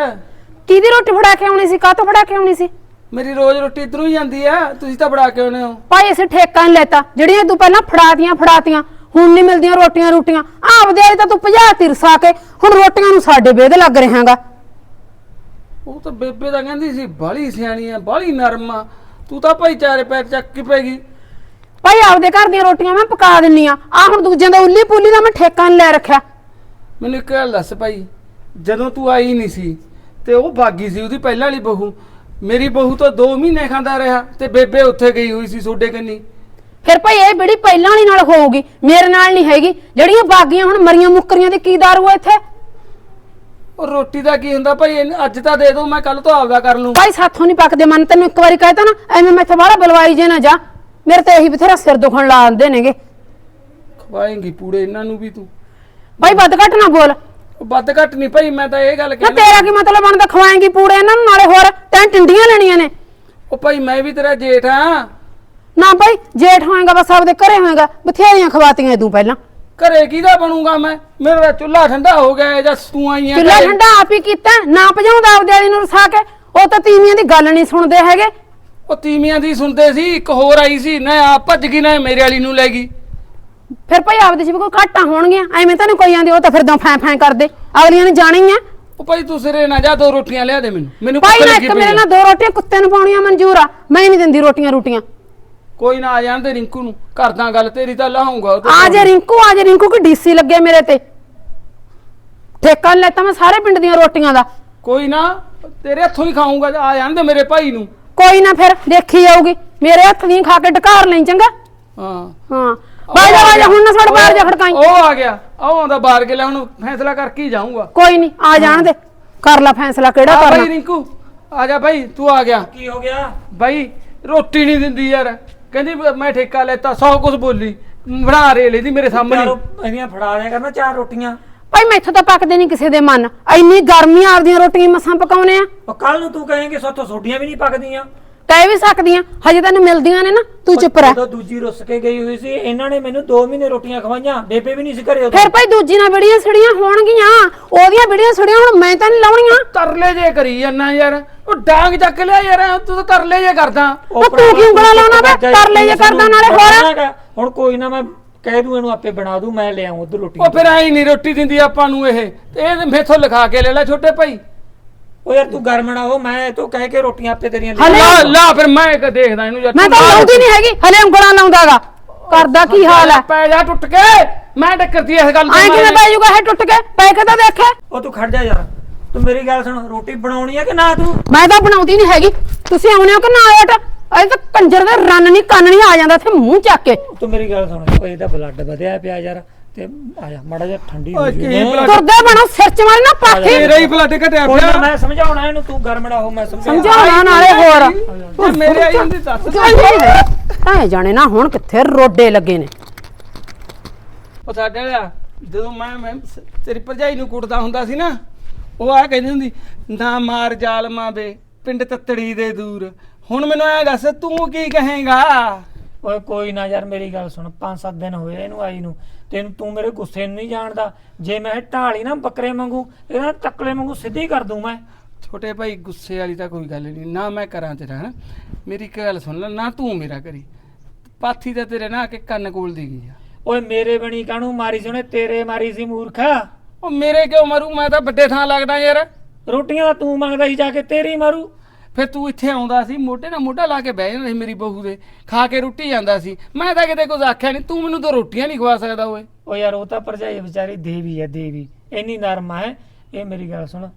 S3: ਕਿਹਦੀ ਰੋਟੀ ਫੜਾ ਕੇ ਆਉਣੀ ਸੀ? ਕਾਹਤੋਂ ਫੜਾ ਕੇ ਆਉਣੀ ਸੀ?
S5: ਮੇਰੀ ਰੋਜ਼ ਰੋਟੀ ਇਧਰੋਂ ਹੀ ਜਾਂਦੀ ਆ ਤੁਸੀਂ ਤਾਂ ਫੜਾ ਕੇ ਆਉਨੇ ਹੋ।
S3: ਭਾਈ ਅਸੀਂ ਠੇਕਾ ਨਹੀਂ ਲੈਤਾ। ਜਿਹੜੀਆਂ ਤੂੰ ਪਹਿਲਾਂ ਫੜਾਤੀਆਂ ਫੜਾਤੀਆਂ ਹੁਣ ਨਹੀਂ ਮਿਲਦੀਆਂ ਰੋਟੀਆਂ ਰੋਟੀਆਂ। ਆਪਦੇ ਵਾਲੀ ਤਾਂ ਤੂੰ ਭਜਾ ਤਿਰਸਾ ਕੇ ਹੁਣ ਰੋਟੀਆਂ ਨੂੰ ਸਾਡੇ ਵੇਦ ਲੱਗ ਰਿਹਾਗਾ
S5: ਉਹ ਤਾਂ ਬੇਬੇ ਤਾਂ ਕਹਿੰਦੀ ਸੀ ਬਾਲੀ ਸਿਆਣੀ ਆ ਬਾਲੀ ਨਰਮ ਆ। ਤੂੰ ਤਾਂ ਭਾਈ ਚਾਰੇ ਪੈਰ ਚੱਕ ਕੇ ਪੈ ਗਈ।
S3: ਭਾਈ ਆਪਦੇ ਘਰ ਦੀਆਂ ਰੋਟੀਆਂ ਮੈਂ ਪਕਾ ਦਿੰਨੀ ਆ। ਆ ਹੁਣ ਦੂਜਿਆਂ ਦਾ ਉੱਲੀ ਪੁੱਲੀ ਦਾ ਮੈਂ ਠੇਕਾ ਨਹੀਂ ਲੈ ਰੱਖਿਆ।
S5: ਮੈਨੂੰ ਇੱਕ ਗੱਲ ਦੱਸ ਭਾਈ ਜਦੋਂ ਤੂੰ ਆਈ ਨਹੀਂ ਸੀ ਤੇ ਉਹ ਬਾਗੀ ਸੀ ਉਹਦੀ ਪਹਿਲਾਂ ਵਾਲੀ ਬਹੂ ਮੇਰੀ ਬਹੂ ਤਾਂ 2 ਮਹੀਨੇ ਖਾਂਦਾ ਰਿਹਾ ਤੇ ਬੇਬੇ ਉੱਥੇ ਗਈ ਹੋਈ ਸੀ ਸੋਡੇ ਕੰਨੀ।
S3: ਫਿਰ ਭਾਈ ਇਹ ਬੜੀ ਪਹਿਲਾਂ ਵਾਲੀ ਨਾਲ ਹੋਊਗੀ ਮੇਰੇ ਨਾਲ ਨਹੀਂ ਹੈਗੀ। ਜਿਹੜੀਆਂ ਬਾਗੀਆਂ ਹੁਣ ਮਰੀਆਂ ਮੁੱਕਰੀਆਂ ਦੀ ਕੀ ਦਾਰੂ ਆ ਇੱਥੇ?
S5: ਉਹ ਰੋਟੀ ਦਾ ਕੀ ਹੁੰਦਾ ਭਾਈ ਇਹਨੂੰ ਅੱਜ ਤਾਂ ਦੇ ਦੋ ਮੈਂ ਕੱਲ ਤੋਂ ਆਪਦਾ ਕਰ ਲੂੰ।
S3: ਭਾਈ ਸਾਥੋਂ ਨਹੀਂ ਪੱਕਦੇ ਮਨ ਤੈਨੂੰ ਇੱਕ ਵਾਰੀ ਕਹਿਤਾ ਨਾ ਐਵੇਂ ਮੈਥੋਂ ਬਾਹਲਾ ਬਲਵਾਈ ਜੇ ਨਾ ਜਾ। ਮੇਰੇ ਤੇ ਇਹੀ ਬਥੇਰਾ ਸਿਰ ਦੁਖਣ ਲਾ ਆਂਦੇ ਨੇਗੇ।
S5: ਖਵਾਏਂਗੀ ਪੂੜੇ ਇਹਨਾਂ ਨੂੰ ਵੀ ਤੂੰ।
S3: ਭਾਈ ਵੱਧ ਘੱਟ ਨਾ ਬੋਲ।
S5: ਵੱਧ ਘੱਟ ਨਹੀਂ ਭਾਈ ਮੈਂ ਤਾਂ ਇਹ ਗੱਲ
S3: ਨਾ
S5: ਕਹਿੰਦਾ
S3: ਤੇਰਾ ਕੀ ਮਤਲਬ ਬਣਦਾ ਖਵਾਏਂਗੀ ਪੂੜੇ ਇਹਨਾਂ ਨੂੰ ਨਾਲੇ ਹੋਰ ਤੈਂ ਟਿੰਡੀਆਂ ਲੈਣੀਆਂ ਨੇ।
S5: ਉਹ ਭਾਈ ਮੈਂ ਵੀ ਤੇਰਾ ਜੇਠ ਆ
S3: ਨਾ ਭਾਈ ਜੇਠ ਹੋਏਗਾ ਬਸ ਆਪਦੇ ਘਰੇ ਹੋਏਗਾ ਬਥੇਰੀਆਂ ਖਵਾਤੀਆਂ ਤੂੰ ਪਹਿਲਾਂ।
S5: ਘਰੇ ਕਿਹਦਾ ਬਣੂਗਾ ਮੈਂ? ਮੇਰਾ ਤਾਂ ਚੁੱਲ੍ਹਾ ਠੰਡਾ ਹੋ ਗਿਆ ਹੈ ਜਾਂ ਤੂੰ ਆਈਆਂ
S3: ਚੁੱਲ੍ਹਾ
S5: ਘਰੇ।
S3: ਠੰਡਾ ਆਪ ਹੀ ਕੀਤਾ ਨਾ ਭਜਾਉਂਦਾ ਆਪਦੇ ਵਾਲੀ ਨੂੰ ਰਸਾ ਕੇ ਉਹ ਤਾਂ ਤੀਵੀਆਂ ਦੀ ਗੱਲ ਨਹੀਂ ਸੁਣਦੇ ਹੈਗੇ।
S5: ਉਹ ਤੀਵੀਆਂ ਦੀ ਸੁਣਦੇ ਸੀ ਇੱਕ ਹੋਰ ਆਈ ਸੀ ਨਾ ਆ ਭੱਜ ਗਈ ਨਾ ਇਹ ਮੇਰੇ ਵਾਲੀ ਨੂੰ ਲੈ ਗਈ।
S3: ਫਿਰ ਭਾਈ ਆਪਦੇ ਵੀ ਕੋਈ ਘਾਟਾਂ ਹੋਣਗੀਆਂ। ਐਵੇਂ ਤਾਂ ਨਹੀਂ ਕੋਈ ਆਂਦੀ ਉਹ ਤਾਂ ਫਿਰ ਦੋ ਫੈਂ ਫੈਂ ਕਰਦੇ। ਅਗਲੀਆਂ ਨੇ ਜਾਣੀ ਆ।
S5: ਉਹ ਭਾਈ ਤੂੰ ਸਿਰੇ ਨਾ ਜਾ ਦੋ ਰੋਟੀਆਂ ਲਿਆ ਦੇ ਮੈਨੂੰ। ਮੈਨੂੰ
S3: ਭਾਈ
S5: ਭੁੱਖ
S3: ਨਾ
S5: ਲੱਗੀ
S3: ਇੱਕ
S5: ਪਈ
S3: ਮੇਰੇ
S5: ਆ।
S3: ਨਾਲ ਦੋ ਰੋਟੀਆਂ ਕੁੱਤੇ ਨੂੰ ਪਾਉਣੀਆਂ ਮਨਜ਼ੂਰ ਆ। ਮੈਂ ਨਹੀਂ ਦਿੰਦੀ ਰੋਟੀਆਂ ਰੋਟੀਆਂ।
S5: ਕੋਈ ਨਾ ਆ ਜਾਣ ਤੇ ਰਿੰਕੂ ਨੂੰ। ਕਰਦਾ ਗੱਲ ਤੇਰੀ ਤਾਂ ਲਾਹੂੰਗਾ ਉਹ ਤੋਂ
S3: ਆ ਜੇ ਰਿੰਕੂ ਆ ਜੇ ਰਿੰਕੂ ਕੀ ਡੀਸੀ ਲੱਗੇ ਮੇਰੇ ਤੇ। ਠੇਕਾ ਨੀ ਲੈਤਾ ਮੈਂ ਸਾਰੇ ਪਿੰਡ ਦੀਆਂ ਰੋਟੀਆਂ ਦਾ।
S5: ਕੋਈ ਨਾ ਤੇਰੇ ਹੱਥੋਂ ਹੀ ਖਾਊਂਗਾ ਆ ਜਾਣ ਦੇ ਮੇਰੇ ਭਾਈ ਨੂੰ।
S3: ਕੋਈ ਨਾ ਫਿਰ ਦੇਖੀ ਜਾਊਗੀ। ਮੇਰੇ ਹੱਥ ਦੀਆਂ ਖਾ ਕੇ ਢਕਾਰ ਲਈ ਚੰਗਾ?
S5: ਹਾਂ।
S3: ਹਾਂ। ਬਾਜਾ ਬਾਜਾ ਹੁਣ ਨਾ ਛੜ ਬਾਹਰ ਜਾ ਖੜਕਾਈ।
S5: ਉਹ ਆ ਗਿਆ। ਉਹ ਆਉਂਦਾ ਬਾਹਰ ਕੇ ਲੈ ਹੁਣ ਫੈਸਲਾ ਕਰਕੇ ਹੀ ਜਾਊਂਗਾ।
S3: ਕੋਈ ਨਹੀਂ ਆ ਜਾਣ ਦੇ। ਕਰ ਲੈ ਫੈਸਲਾ ਕਿਹੜਾ
S5: ਆ
S3: ਕਰਨਾ
S5: ਰਿੰਕੂ ਆ ਜਾ ਭਾਈ ਤੂੰ ਆ ਗਿਆ।
S2: ਕੀ ਹੋ ਗਿਆ?
S5: ਭਾਈ ਰੋਟੀ ਨਹੀਂ ਦਿੰਦੀ ਯਾਰ। ਕਹਿੰਦੀ ਮੈਂ ਠੇਕਾ ਲੈਤਾ ਸੌ ਕੁਝ ਬੋਲੀ। ਬਣਾ ਰੇ ਲੈਦੀ ਮੇਰੇ ਸਾਹਮਣੇ।
S2: ਚਲੋ ਇਹਦੀਆਂ ਫੜਾ ਦਿਆ ਕਰਨਾ ਚਾਰ ਰੋਟੀਆਂ।
S3: ਭਾਈ ਮੈਥੋਂ ਤਾਂ ਪੱਕਦੇ ਨਹੀਂ ਕਿਸੇ ਦੇ ਮਨ। ਇੰਨੀ ਗਰਮੀ ਆਪਦੀਆਂ ਰੋਟੀਆਂ ਮਸਾਂ ਪਕਾਉਨੇ ਆ।
S2: ਉਹ ਕੱਲ ਨੂੰ ਤੂੰ ਕਹੇਂਗੇ ਸਾਥੋਂ ਸੋਡੀਆਂ ਵੀ ਨਹੀਂ ਪੱਕਦੀਆਂ।
S3: ਕਹਿ ਵੀ ਸਕਦੀਆਂ ਹਜੇ ਤੈਨੂੰ ਮਿਲਦੀਆਂ ਨੇ ਨਾ ਤੂੰ ਚੁੱਪ ਰਹਿ।
S2: ਜਦੋਂ ਦੂਜੀ ਰੁੱਸ ਕੇ ਗਈ ਹੋਈ ਸੀ ਇਹਨਾਂ ਨੇ ਮੈਨੂੰ 2 ਮਹੀਨੇ ਰੋਟੀਆਂ ਖਵਾਈਆਂ ਬੇਬੇ ਵੀ ਨਹੀਂ ਸੀ ਘਰੇ ਉਦੋਂ।
S3: ਫਿਰ ਭਾਈ ਦੂਜੀ ਨਾਲ ਬੜੀਆਂ ਸੜੀਆਂ ਹੋਣਗੀਆਂ ਉਹਦੀਆਂ ਬੜੀਆਂ ਸੜੀਆਂ ਹੁਣ ਮੈਂ ਤਾਂ ਨਹੀਂ ਲਾਉਣੀਆਂ।
S5: ਤਰਲੇ ਜੇ ਕਰੀ ਜਾਂਦਾ ਯਾਰ ਉਹ ਡਾਂਗ ਚੱਕ ਲਿਆ ਯਾਰ ਤੂੰ ਤਾਂ ਤਰਲੇ ਜੇ ਕਰਦਾ।
S3: ਉਹ ਤੂੰ ਕੀ ਉਂਗਲਾਂ ਲਾਉਣਾ ਵੇ? ਕਰ ਲੈ ਜੇ ਕਰਦਾ ਨਾਲੇ ਹੋਰ।
S2: ਹੋਰ ਹੁਣ ਕੋਈ ਨਾ ਮੈਂ ਕਹਿ ਦੂੰ ਇਹਨੂੰ ਆਪੇ ਬਣਾ ਦੂੰ ਮੈਂ ਲੈ ਆਉਂ ਉਧਰ ਰੋਟੀ।
S5: ਉਹ ਫਿਰ ਐ ਨਹੀਂ ਰੋਟੀ ਦਿੰਦੀ ਆਪਾਂ ਨੂੰ ਇਹ ਤੇ ਇਹ ਮੇਥੋਂ ਲਿਖਾ ਕੇ ਲੈ ਲੈ ਛੋਟੇ ਭਾਈ।
S2: ਉਹ ਯਾਰ ਤੂੰ ਗਰਮ ਨਾ ਹੋ ਮੈਂ ਤੂੰ ਕਹਿ ਕੇ ਰੋਟੀਆਂ ਆਪੇ ਤੇਰੀਆਂ ਲੈ
S3: ਹਲੇ
S5: ਲਾ ਲਾ ਫਿਰ ਮੈਂ ਇੱਕ ਦੇਖਦਾ ਇਹਨੂੰ ਯਾਰ
S3: ਮੈਂ
S5: ਤੂੰ
S3: ਲਾਉਂਦੀ ਨਹੀਂ ਹੈਗੀ ਹਲੇ ਉਂਗਲਾਂ ਲਾਉਂਦਾਗਾ। ਕਰਦਾ ਕੀ ਹਾਲ ਹੈ?
S5: ਪੈ ਜਾ ਟੁੱਟ ਕੇ ਮੈਂ ਟੱਕਰਦੀ ਇਸ ਗੱਲ
S3: ਐਂ ਕਿਵੇਂ
S5: ਮਾਰੇ।
S3: ਪੈ ਜਾਊਗਾ ਇਹ ਟੁੱਟ ਕੇ? ਪੈ ਕੇ ਤਾਂ ਦੇਖੇ।
S2: ਉਹ ਤੂੰ ਖੜ ਜਾ ਯਾਰ ਤੂੰ ਮੇਰੀ ਗੱਲ ਸੁਣ ਰੋਟੀ ਬਣਾਉਣੀ ਆ ਕਿ ਨਾ ਤੂੰ?
S3: ਮੈਂ ਤਾਂ ਬਣਾਉਂਦੀ ਨਹੀਂ ਹੈਗੀ। ਤੁਸੀਂ ਆਉਣੇ ਹੋ ਕਿ ਨਾ ਆਇਓ ਅਜੇ ਤਾਂ ਕੰਜਰ ਦਾ ਰੰਨ ਨਹੀਂ ਕੰਨ ਨਹੀਂ ਆ ਜਾਂਦਾ ਇੱਥੇ ਮੂੰਹ ਚੱਕ ਕੇ।
S2: ਤੂੰ ਮੇਰੀ ਗੱਲ ਸੁਣ ਓਏ ਇਹਦਾ ਬਲੱਡ ਵਧਿਆ ਪਿਆ ਯਾਰ। ਤੇ ਆ ਜਾ ਮਾੜਾ ਜਿਹਾ ਠੰਡੀ ਹੋ
S5: ਓਏ
S2: ਜੀ
S5: ਕੀ?
S3: ਤੁਰਦੇ ਬਣੋ ਸਿਰ ਚ ਮਾਰੀ ਨਾ ਪਾਥੀ
S5: ਤੇਰਾ ਹੀ ਬਲੱਡ ਘਟਿਆ
S2: ਕੋਈ ਨਾ
S5: ਪਿਆ।
S2: ਮੈਂ ਸਮਝਾਉਣਾ ਇਹਨੂੰ ਤੂੰ ਗਰਮ ਨਾ ਹੋ ਮੈਂ ਸਮਝਾਉਣਾ।
S3: ਸਮਝਾਉਣਾ ਨਾਲੇ ਹੋਰ।
S5: ਤੇ ਮੇਰੇ ਆਈ ਹੁੰਦੀ ਦੱਸ
S3: ਤਾਂ ਜਾਣੇ ਨਾ ਹੁਣ ਕਿੱਥੇ ਰੋਡੇ ਲੱਗੇ ਨੇ?
S5: ਉਹ ਸਾਡੇ ਵਾਲਿਆ ਜਦੋਂ ਮੈਂ ਮੈਂ ਸ- ਤੇਰੀ ਭਰਜਾਈ ਨੂੰ ਕੁੱਟਦਾ ਹੁੰਦਾ ਸੀ ਨਾ ਉਹ ਆ ਕਹਿੰਦੀ ਹੁੰਦੀ ਨਾ ਮਾਰ ਜ਼ਾਲਮਾਂ ਵੇ ਪਿੰਡ ਤੱਤੜੀ ਦੇ ਦੂਰ। ਹੁਣ ਮੈਨੂੰ ਐ ਦੱਸ ਤੂੰ ਕੀ ਕਹੇਂਗਾ?
S2: ਓਏ ਕੋਈ ਨਾ ਯਾਰ ਮੇਰੀ ਗੱਲ ਸੁਣ 5-7 ਦਿਨ ਹੋਏ ਇਹਨੂੰ ਆਈ ਨੂੰ। ਤੈਨੂੰ ਤੂੰ ਮੇਰੇ ਗੁੱਸੇ ਨੂੰ ਨਹੀਂ ਜਾਣਦਾ। ਜੇ ਮੈਂ ਢਾਲੀ ਨਾ ਬੱਕਰੇ ਵਾਂਗੂ ਇਹਨਾਂ ਟੱਕਲੇ ਵਾਂਗੂ ਸਿੱਧੀ ਕਰ ਦੂੰ ਮੈਂ।
S5: ਛੋਟੇ ਭਾਈ ਗੁੱਸੇ ਵਾਲੀ ਤਾਂ ਕੋਈ ਗੱਲ ਨਹੀਂ। ਨਾ ਮੈਂ ਕਰਾਂ ਤੇਰਾ ਹਨਾ? ਮੇਰੀ ਇੱਕ ਗੱਲ ਸੁਣ ਲੈ ਨਾ ਤੂੰ ਮੇਰਾ ਕਰੀ। ਪਾਥੀ ਤਾਂ ਤੇਰੇ ਨਾ ਆ ਕੇ ਕੰਨ ਕੋਲ ਦੀ ਗਈ ਆ।
S2: ਓਏ ਮੇਰੇ ਬਣੀ ਕਾਹਨੂੰ ਮਾਰੀ ਸੀ ਉਹਨੇ? ਤੇਰੇ ਮਾਰੀ ਸੀ ਮੂਰਖਾ।
S5: ਉਹ ਮੇਰੇ ਕਿਉਂ ਮਰੂ? ਮੈਂ ਤਾਂ ਵੱਡੇ ਥਾਂ ਲੱਗਦਾ ਯਾਰ।
S2: ਰੋਟੀਆਂ ਤਾਂ ਤੂੰ ਮੰਗਦਾ ਸੀ ਜਾ ਕੇ ਤੇਰੀ ਮਾਰੂ।
S5: ਫਿਰ ਤੂੰ ਇੱਥੇ ਆਉਂਦਾ ਸੀ ਮੋਢੇ ਨਾਲ ਮੋਢਾ ਲਾ ਕੇ ਬਹਿ ਜਾਂਦਾ ਸੀ ਮੇਰੀ ਬਹੂ ਦੇ ਖਾ ਕੇ ਰੋਟੀ ਜਾਂਦਾ ਸੀ। ਮੈਂ ਤਾਂ ਕਿਤੇ ਕੁਝ ਆਖਿਆ ਨਹੀਂ ਤੂੰ ਮੈਨੂੰ ਤਾਂ ਰੋਟੀਆਂ ਨਹੀਂ ਖਵਾ ਸਕਦਾ ਓਏ।
S2: ਓ ਯਾਰ ਉਹ ਤਾਂ ਭਰਜਾਈ ਵਿਚਾਰੀ ਦੇਵੀ ਹੈ ਦੇਵੀ। ਇੰਨੀ ਨਰਮ ਹੈ। ਇਹ ਮੇਰੀ ਗੱਲ ਸੁਣ